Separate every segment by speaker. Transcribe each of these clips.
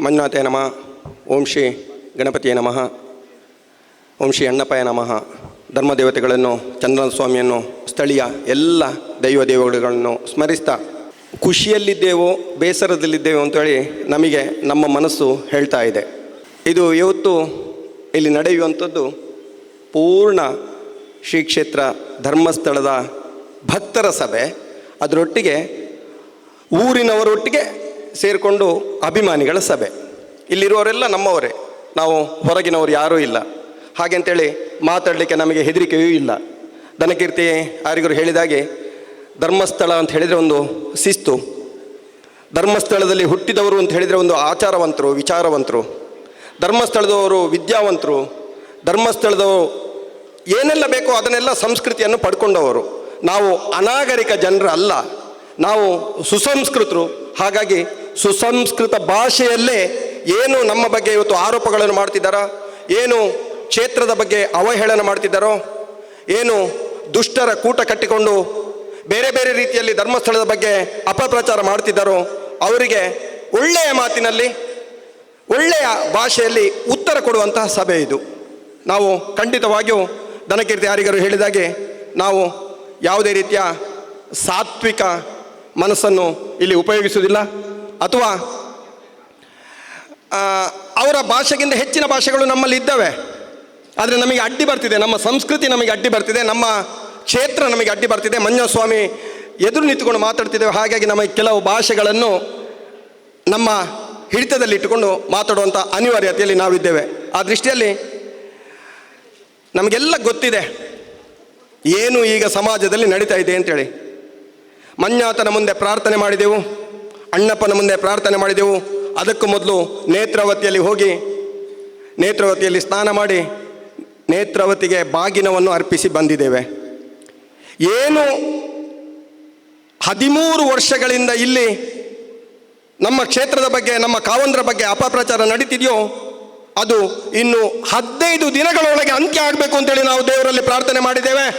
Speaker 1: ಮಂಜುನಾಥೇ ನಮಃ. ಓಂ ಶ್ರೀ ಗಣಪತಿಯ ನಮಃ. ಓಂ ಶ್ರೀ ಅಣ್ಣಪ್ಪಯ ನಮಃ. ಧರ್ಮದೇವತೆಗಳನ್ನು ಚಂದ್ರನ ಸ್ವಾಮಿಯನ್ನು ಸ್ಥಳೀಯ ಎಲ್ಲ ದೈವ ದೇವತೆಗಳನ್ನು ಸ್ಮರಿಸ್ತಾ ಖುಷಿಯಲ್ಲಿದ್ದೇವೋ, ಬೇಸರದಲ್ಲಿದ್ದೇವೋ ಅಂತೇಳಿ ನಮಗೆ ನಮ್ಮ ಮನಸ್ಸು ಹೇಳ್ತಾ ಇದೆ. ಇದು ಇವತ್ತು ಇಲ್ಲಿ ನಡೆಯುವಂಥದ್ದು ಪೂರ್ಣ ಶ್ರೀ ಕ್ಷೇತ್ರ ಧರ್ಮಸ್ಥಳದ ಭಕ್ತರ ಸಭೆ. ಅದರೊಟ್ಟಿಗೆ ಊರಿನವರೊಟ್ಟಿಗೆ ಸೇರಿಕೊಂಡು ಅಭಿಮಾನಿಗಳ ಸಭೆ. ಇಲ್ಲಿರುವವರೆಲ್ಲ ನಮ್ಮವರೇ. ನಾವು ಹೊರಗಿನವರು ಯಾರೂ ಇಲ್ಲ. ಹಾಗೆ ಅಂತೇಳಿ ಮಾತಾಡಲಿಕ್ಕೆ ನಮಗೆ ಹೆದರಿಕೆಯೂ ಇಲ್ಲ. ದನಕೀರ್ತಿ ಯಾರಿಗರು ಹೇಳಿದಾಗೆ ಧರ್ಮಸ್ಥಳ ಅಂತ ಹೇಳಿದರೆ ಒಂದು ಶಿಸ್ತು. ಧರ್ಮಸ್ಥಳದಲ್ಲಿ ಹುಟ್ಟಿದವರು ಅಂತ ಹೇಳಿದರೆ ಒಂದು ಆಚಾರವಂತರು, ವಿಚಾರವಂತರು. ಧರ್ಮಸ್ಥಳದವರು ವಿದ್ಯಾವಂತರು. ಧರ್ಮಸ್ಥಳದವರು ಏನೆಲ್ಲ ಬೇಕೋ ಅದನ್ನೆಲ್ಲ ಸಂಸ್ಕೃತಿಯನ್ನು ಪಡ್ಕೊಂಡವರು. ನಾವು ಅನಾಗರಿಕ ಜನರು ಅಲ್ಲ ನಾವು ಸುಸಂಸ್ಕೃತರು. ಹಾಗಾಗಿ ಸುಸಂಸ್ಕೃತ ಭಾಷೆಯಲ್ಲೇ ಏನು ನಮ್ಮ ಬಗ್ಗೆ ಇವತ್ತು ಆರೋಪಗಳನ್ನು ಮಾಡ್ತಿದ್ದಾರೋ? ಏನು ಕ್ಷೇತ್ರದ ಬಗ್ಗೆ ಅವಹೇಳನ ಮಾಡ್ತಿದ್ದಾರೋ? ಏನು ದುಷ್ಟರ ಕೂಟ ಕಟ್ಟಿಕೊಂಡು ಬೇರೆ ಬೇರೆ ರೀತಿಯಲ್ಲಿ ಧರ್ಮಸ್ಥಳದ ಬಗ್ಗೆ ಅಪಪ್ರಚಾರ ಮಾಡ್ತಿದ್ದಾರೋ? ಅವರಿಗೆ ಒಳ್ಳೆಯ ಮಾತಿನಲ್ಲಿ, ಒಳ್ಳೆಯ ಭಾಷೆಯಲ್ಲಿ ಉತ್ತರ ಕೊಡುವಂತಹ ಸಭೆ ಇದು. ನಾವು ಖಂಡಿತವಾಗಿಯೂ ದನಕೀರ್ತಿ ಯಾರಿಗರು ಹೇಳಿದಾಗೆ ನಾವು ಯಾವುದೇ ರೀತಿಯ ಸಾತ್ವಿಕ ಮನಸ್ಸನ್ನು ಇಲ್ಲಿ ಉಪಯೋಗಿಸುವುದಿಲ್ಲ. ಅಥವಾ ಅವರ ಭಾಷೆಗಿಂತ ಹೆಚ್ಚಿನ ಭಾಷೆಗಳು ನಮ್ಮಲ್ಲಿ ಇದ್ದಾವೆ. ಆದರೆ ನಮಗೆ ಅಡ್ಡಿ ಬರ್ತಿದೆ. ನಮ್ಮ ಸಂಸ್ಕೃತಿ ನಮಗೆ ಅಡ್ಡಿ ಬರ್ತಿದೆ. ನಮ್ಮ ಕ್ಷೇತ್ರ ನಮಗೆ ಅಡ್ಡಿ ಬರ್ತಿದೆ. ಮಂಜಸ್ವಾಮಿ ಎದುರು ನಿಂತುಕೊಂಡು ಮಾತಾಡ್ತಿದ್ದೇವೆ. ಹಾಗಾಗಿ ನಮಗೆ ಕೆಲವು ಭಾಷೆಗಳನ್ನು ನಮ್ಮ ಹಿಡಿತದಲ್ಲಿ ಇಟ್ಟುಕೊಂಡು ಮಾತಾಡುವಂಥ ಅನಿವಾರ್ಯತೆಯಲ್ಲಿ ನಾವಿದ್ದೇವೆ. ಆ ದೃಷ್ಟಿಯಲ್ಲಿ ನಮಗೆಲ್ಲ ಗೊತ್ತಿದೆ. ಏನು ಈಗ ಸಮಾಜದಲ್ಲಿ ನಡೀತಾ ಇದೆ ಅಂತೇಳಿ. ಮಂಜಾತನ ಮುಂದೆ ಪ್ರಾರ್ಥನೆ ಮಾಡಿದೆವು. ಅಣ್ಣಪ್ಪನ ಮುಂದೆ ಪ್ರಾರ್ಥನೆ ಮಾಡಿದೆವು. ಅದಕ್ಕೂ ಮೊದಲು ನೇತ್ರಾವತಿಯಲ್ಲಿ ಹೋಗಿ, ನೇತ್ರಾವತಿಯಲ್ಲಿ ಸ್ನಾನ ಮಾಡಿ, ನೇತ್ರಾವತಿಗೆ ಬಾಗಿನವನ್ನು ಅರ್ಪಿಸಿ ಬಂದಿದ್ದೇವೆ. ಏನು ಹದಿಮೂರು ವರ್ಷಗಳಿಂದ ಇಲ್ಲಿ ನಮ್ಮ ಕ್ಷೇತ್ರದ ಬಗ್ಗೆ, ನಮ್ಮ ಕಾವಂದ್ರ ಬಗ್ಗೆ ಅಪಪ್ರಚಾರ ನಡೀತಿದೆಯೋ, ಅದು ಇನ್ನು ಹದಿನೈದು ದಿನಗಳೊಳಗೆ ಅಂತ್ಯ ಆಗಬೇಕು ಅಂತೇಳಿ ನಾವು ದೇವರಲ್ಲಿ ಪ್ರಾರ್ಥನೆ ಮಾಡಿದ್ದೇವೆ.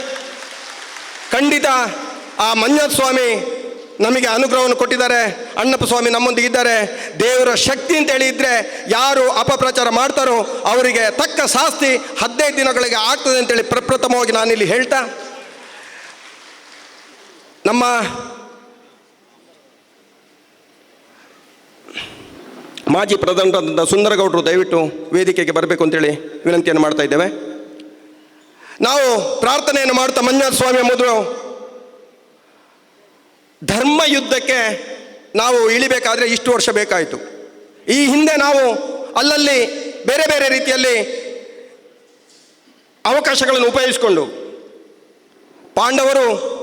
Speaker 1: ಖಂಡಿತ ಆ ಮಂಜಸ್ವಾಮಿ ಸ್ವಾಮಿ ನಮಗೆ ಅನುಗ್ರಹವನ್ನು ಕೊಟ್ಟಿದ್ದಾರೆ. ಅಣ್ಣಪ್ಪ ಸ್ವಾಮಿ ನಮ್ಮೊಂದಿಗೆ ಇದ್ದಾರೆ. ದೇವರ ಶಕ್ತಿ ಅಂತ ಹೇಳಿದ್ರೆ ಯಾರು ಅಪಪ್ರಚಾರ ಮಾಡ್ತಾರೋ ಅವರಿಗೆ ತಕ್ಕ ಶಾಸ್ತಿ ಹದಿನೈದು ದಿನಗಳಿಗೆ ಆಗ್ತದೆ ಅಂತೇಳಿ ಪ್ರಪ್ರಥಮವಾಗಿ ನಾನಿಲ್ಲಿ ಹೇಳ್ತಾ. ನಮ್ಮ ಮಾಜಿ ಪ್ರಧಾನರಾದಂಥ ಸುಂದರಗೌಡರು ದಯವಿಟ್ಟು ವೇದಿಕೆಗೆ ಬರಬೇಕು ಅಂತೇಳಿ ವಿನಂತಿಯನ್ನು ಮಾಡ್ತಾ ಇದ್ದೇವೆ. ನಾವು ಪ್ರಾರ್ಥನೆಯನ್ನು ಮಾಡ್ತಾ ಮಂಜುನಾಥ ಸ್ವಾಮಿಯ ಮೊದಲು ಧರ್ಮ ಯುದ್ಧಕ್ಕೆ ನಾವು ಇಳಿಬೇಕಾದ್ರೆ ಇಷ್ಟು ವರ್ಷ ಬೇಕಾಯಿತು. ಈ ಹಿಂದೆ ನಾವು ಅಲ್ಲಲ್ಲಿ ಬೇರೆ ಬೇರೆ ರೀತಿಯಲ್ಲಿ ಅವಕಾಶಗಳನ್ನು ಉಪಯೋಗಿಸಿಕೊಂಡು ಪಾಂಡವರು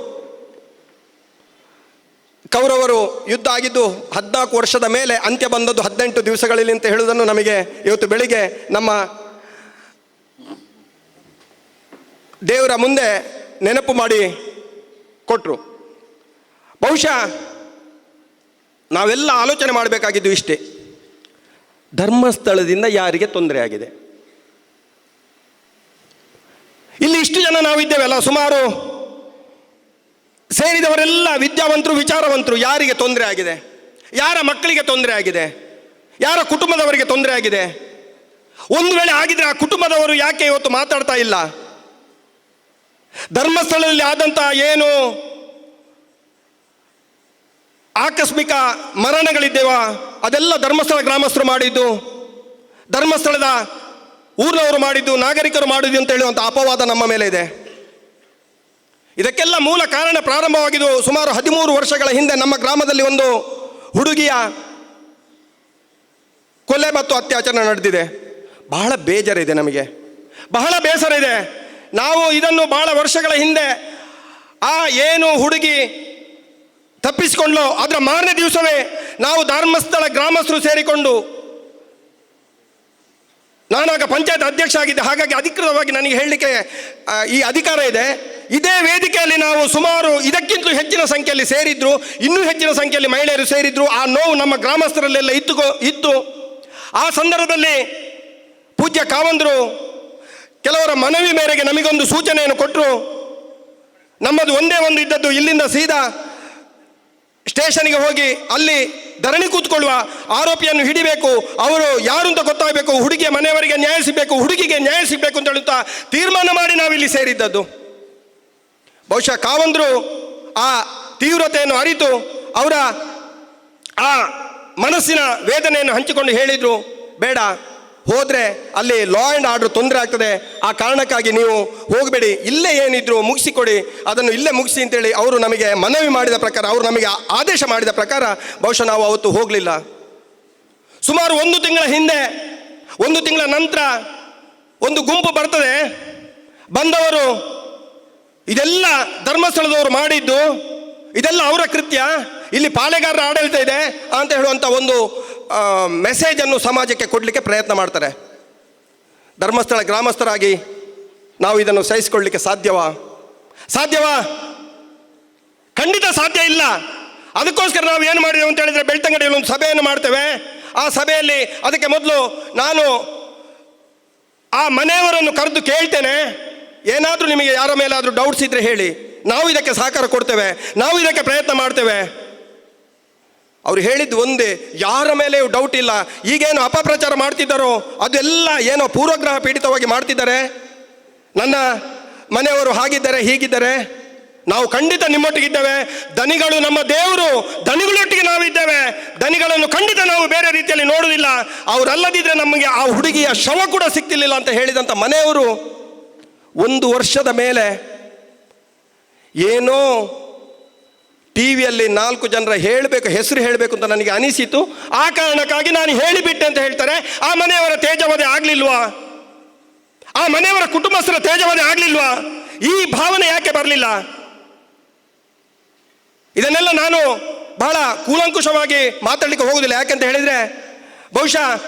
Speaker 1: ಕೌರವರು ಯುದ್ಧ ಆಗಿದ್ದು ಹದಿನಾಲ್ಕು ವರ್ಷದ ಮೇಲೆ ಅಂತ್ಯ ಬಂದದ್ದು ಹದಿನೆಂಟು ದಿವಸಗಳಲ್ಲಿ ಅಂತ ಹೇಳುವುದನ್ನು ನಮಗೆ ಇವತ್ತು ಬೆಳಿಗ್ಗೆ ನಮ್ಮ ದೇವರ ಮುಂದೆ ನೆನಪು ಮಾಡಿ ಕೊಟ್ಟರು ಬಹುಶಃ ನಾವೆಲ್ಲ ಆಲೋಚನೆ ಮಾಡಬೇಕಾಗಿದ್ದು ಇಷ್ಟೇ. ಧರ್ಮಸ್ಥಳದಿಂದ ಯಾರಿಗೆ ತೊಂದರೆ ಆಗಿದೆ? ಇಲ್ಲಿ ಇಷ್ಟು ಜನ ನಾವಿದ್ದೇವಲ್ಲ ಸುಮಾರು ಸೇರಿದವರೆಲ್ಲ ವಿದ್ಯಾವಂತರು, ವಿಚಾರವಂತರು ಯಾರಿಗೆ ತೊಂದರೆ ಆಗಿದೆ? ಯಾರ ಮಕ್ಕಳಿಗೆ ತೊಂದರೆ ಆಗಿದೆ? ಯಾರ ಕುಟುಂಬದವರಿಗೆ ತೊಂದರೆ ಆಗಿದೆ? ಒಂದು ವೇಳೆ ಆಗಿದ್ರೆ ಆ ಕುಟುಂಬದವರು ಯಾಕೆ ಇವತ್ತು ಮಾತಾಡ್ತಾ ಇಲ್ಲ? ಧರ್ಮಸ್ಥಳದಲ್ಲಿ ಆದಂತಹ ಏನು ಆಕಸ್ಮಿಕ ಮರಣಗಳಿದ್ದೇವ? ಅದೆಲ್ಲ ಧರ್ಮಸ್ಥಳ ಗ್ರಾಮಸ್ಥರು ಮಾಡಿದ್ದು. ಧರ್ಮಸ್ಥಳದ ಊರಿನವರು ಮಾಡಿದ್ದು, ನಾಗರಿಕರು ಮಾಡಿದ್ದು ಅಂತ ಹೇಳುವಂಥ ಅಪವಾದ ನಮ್ಮ ಮೇಲೆ ಇದೆ. ಇದಕ್ಕೆಲ್ಲ ಮೂಲ ಕಾರಣ ಪ್ರಾರಂಭವಾಗಿದ್ದು ಸುಮಾರು ಹದಿಮೂರು ವರ್ಷಗಳ ಹಿಂದೆ ನಮ್ಮ ಗ್ರಾಮದಲ್ಲಿ ಒಂದು ಹುಡುಗಿಯ ಕೊಲೆ ಮತ್ತು ಅತ್ಯಾಚಾರ ನಡೆದಿದೆ. ಬಹಳ ಬೇಜಾರಿದೆ ನಮಗೆ. ಬಹಳ ಬೇಸರ ಇದೆ. ನಾವು ಇದನ್ನು ಬಹಳ ವರ್ಷಗಳ ಹಿಂದೆ ಆ ಏನು ಹುಡುಗಿ ತಪ್ಪಿಸಿಕೊಂಡ್ಲು. ಅದರ ಮಾರನೇ ದಿವಸವೇ ನಾವು ಧರ್ಮಸ್ಥಳ ಗ್ರಾಮಸ್ಥರು ಸೇರಿಕೊಂಡು ನಾನಾಗ ಪಂಚಾಯತ್ ಅಧ್ಯಕ್ಷ ಆಗಿದ್ದೆ. ಹಾಗಾಗಿ ಅಧಿಕೃತವಾಗಿ ನನಗೆ ಹೇಳಲಿಕ್ಕೆ ಈ ಅಧಿಕಾರ ಇದೆ. ಇದೇ ವೇದಿಕೆಯಲ್ಲಿ ನಾವು ಸುಮಾರು ಇದಕ್ಕಿಂತಲೂ ಹೆಚ್ಚಿನ ಸಂಖ್ಯೆಯಲ್ಲಿ ಸೇರಿದ್ರು. ಇನ್ನೂ ಹೆಚ್ಚಿನ ಸಂಖ್ಯೆಯಲ್ಲಿ ಮಹಿಳೆಯರು ಸೇರಿದ್ರು. ಆ ನೋವು ನಮ್ಮ ಗ್ರಾಮಸ್ಥರಲ್ಲೆಲ್ಲ ಇತ್ತು ಇತ್ತು. ಆ ಸಂದರ್ಭದಲ್ಲಿ ಪೂಜ್ಯ ಕಾವಂದರು ಕೆಲವರ ಮನವಿ ಮೇರೆಗೆ ನಮಗೊಂದು ಸೂಚನೆಯನ್ನು ಕೊಟ್ಟರು ನಮ್ಮದು ಒಂದೇ ಒಂದು ಇದ್ದದ್ದು ಇಲ್ಲಿಂದ ಸೀದಾ ಸ್ಟೇಷನ್ಗೆ ಹೋಗಿ ಅಲ್ಲಿ ಧರಣಿ ಕೂತ್ಕೊಳ್ಳುವ ಆರೋಪಿಯನ್ನು ಹಿಡಿಬೇಕು, ಅವರು ಯಾರು ಅಂತ ಗೊತ್ತಾಗಬೇಕು, ಹುಡುಗಿಯ ಮನೆಯವರಿಗೆ ನ್ಯಾಯ ಸಿಗಬೇಕು, ಹುಡುಗಿಗೆ ನ್ಯಾಯ ಸಿಗಬೇಕು ಅಂತ ಹೇಳುತ್ತಾ ತೀರ್ಮಾನ ಮಾಡಿ ನಾವಿಲ್ಲಿ ಸೇರಿದ್ದದ್ದು. ಬಹುಶಃ ಕಾವಂದರು ಆ ತೀವ್ರತೆಯನ್ನು ಅರಿತು ಅವರ ಆ ಮನಸ್ಸಿನ ವೇದನೆಯನ್ನು ಹಂಚಿಕೊಂಡು ಹೇಳಿದರು, ಬೇಡ. ಹೋದರೆ ಅಲ್ಲಿ ಲಾ ಆ್ಯಂಡ್ ಆರ್ಡರ್ ತೊಂದರೆ ಆಗ್ತದೆ. ಆ ಕಾರಣಕ್ಕಾಗಿ ನೀವು ಹೋಗಬೇಡಿ. ಇಲ್ಲೇ ಏನಿದ್ರು ಮುಗಿಸಿಕೊಡಿ. ಅದನ್ನು ಇಲ್ಲೇ ಮುಗಿಸಿ ಅಂತೇಳಿ ಅವರು ನಮಗೆ ಮನವಿ ಮಾಡಿದ ಪ್ರಕಾರ, ಅವರು ನಮಗೆ ಆದೇಶ ಮಾಡಿದ ಪ್ರಕಾರ ಬಹುಶಃ ನಾವು ಅವತ್ತು ಹೋಗಲಿಲ್ಲ. ಸುಮಾರು ಒಂದು ತಿಂಗಳ ಹಿಂದೆ, ಒಂದು ತಿಂಗಳ ನಂತರ ಒಂದು ಗುಂಪು ಬರ್ತದೆ. ಬಂದವರು ಇದೆಲ್ಲ ಧರ್ಮಸ್ಥಳದವರು ಮಾಡಿದ್ದು, ಇದೆಲ್ಲ ಅವರ ಕೃತ್ಯ. ಇಲ್ಲಿ ಪಾಳೆಗಾರರ ಆಡಳಿತ ಇದೆ ಅಂತ ಹೇಳುವಂಥ ಒಂದು ಮೆಸೇಜನ್ನು ಸಮಾಜಕ್ಕೆ ಕೊಡಲಿಕ್ಕೆ ಪ್ರಯತ್ನ ಮಾಡ್ತಾರೆ. ಧರ್ಮಸ್ಥಳ, ಗ್ರಾಮಸ್ಥರಾಗಿ ನಾವು ಇದನ್ನು ಸಹಿಸಿಕೊಳ್ಳಲಿಕ್ಕೆ ಸಾಧ್ಯವಾ? ಸಾಧ್ಯವಾ? ಖಂಡಿತ ಸಾಧ್ಯ ಇಲ್ಲ. ಅದಕ್ಕೋಸ್ಕರ ನಾವು ಏನು ಮಾಡಿದೆವು ಅಂತ ಹೇಳಿದರೆ ಬೆಳ್ತಂಗಡಿಯಲ್ಲಿ ಒಂದು ಸಭೆಯನ್ನು ಮಾಡ್ತೇವೆ. ಆ ಸಭೆಯಲ್ಲಿ ಅದಕ್ಕೆ ಮೊದಲು ನಾನು ಆ ಮನೆಯವರನ್ನು ಕರೆದು ಕೇಳ್ತೇನೆ. ಏನಾದರೂ ನಿಮಗೆ ಯಾರ ಮೇಲಾದರೂ ಡೌಟ್ಸ್ ಇದ್ದರೆ ಹೇಳಿ. ನಾವು ಇದಕ್ಕೆ ಸಹಕಾರ ಕೊಡ್ತೇವೆ. ನಾವು ಇದಕ್ಕೆ ಪ್ರಯತ್ನ ಮಾಡ್ತೇವೆ. ಅವ್ರು ಹೇಳಿದ್ದು ಒಂದೇ, ಯಾರ ಮೇಲೆಯೂ ಡೌಟ್ ಇಲ್ಲ. ಈಗೇನು ಅಪಪ್ರಚಾರ ಮಾಡ್ತಿದ್ದಾರೋ, ಅದೆಲ್ಲ ಏನೋ ಪೂರ್ವಗ್ರಹ ಪೀಡಿತವಾಗಿ ಮಾಡ್ತಿದ್ದಾರೆ. ನನ್ನ ಮನೆಯವರು ಹಾಗಿದ್ದಾರೆ, ಹೀಗಿದ್ದಾರೆ. ನಾವು ಖಂಡಿತ ನಿಮ್ಮೊಟ್ಟಿಗಿದ್ದೇವೆ. ದನಿಗಳು ನಮ್ಮ ದೇವರು, ದನಿಗಳೊಟ್ಟಿಗೆ ನಾವಿದ್ದೇವೆ. ದನಿಗಳನ್ನು ಖಂಡಿತ ನಾವು ಬೇರೆ ರೀತಿಯಲ್ಲಿ ನೋಡುವುದಿಲ್ಲ. ಅವರಲ್ಲದಿದ್ದರೆ ನಮಗೆ ಆ ಹುಡುಗಿಯ ಶವ ಕೂಡ ಸಿಕ್ತಿರ್ಲಿಲ್ಲ ಅಂತ ಹೇಳಿದಂಥ ಮನೆಯವರು ಒಂದು ವರ್ಷದ ಮೇಲೆ ಏನೋ ಟಿ ವಿಯಲ್ಲಿ ನಾಲ್ಕು ಜನರ ಹೇಳಬೇಕು, ಹೆಸರು ಹೇಳಬೇಕು ಅಂತ ನನಗೆ ಅನಿಸಿತು. ಆ ಕಾರಣಕ್ಕಾಗಿ ನಾನು ಹೇಳಿಬಿಟ್ಟೆ ಅಂತ ಹೇಳ್ತಾರೆ, ಆ ಮನೆಯವರ ತೇಜವಧೆ ಆಗಲಿಲ್ವಾ? ಆ ಮನೆಯವರ ಕುಟುಂಬಸ್ಥರ ತೇಜವಧೆ ಆಗಲಿಲ್ವಾ? ಈ ಭಾವನೆ ಯಾಕೆ ಬರಲಿಲ್ಲ? ಇದನ್ನೆಲ್ಲ ನಾನು ಬಹಳ ಕೂಲಂಕುಷವಾಗಿ ಮಾತಾಡಲಿಕ್ಕೆ ಹೋಗುದಿಲ್ಲ. ಯಾಕೆಂತ ಹೇಳಿದ್ರೆ, ಬಹುಶಃ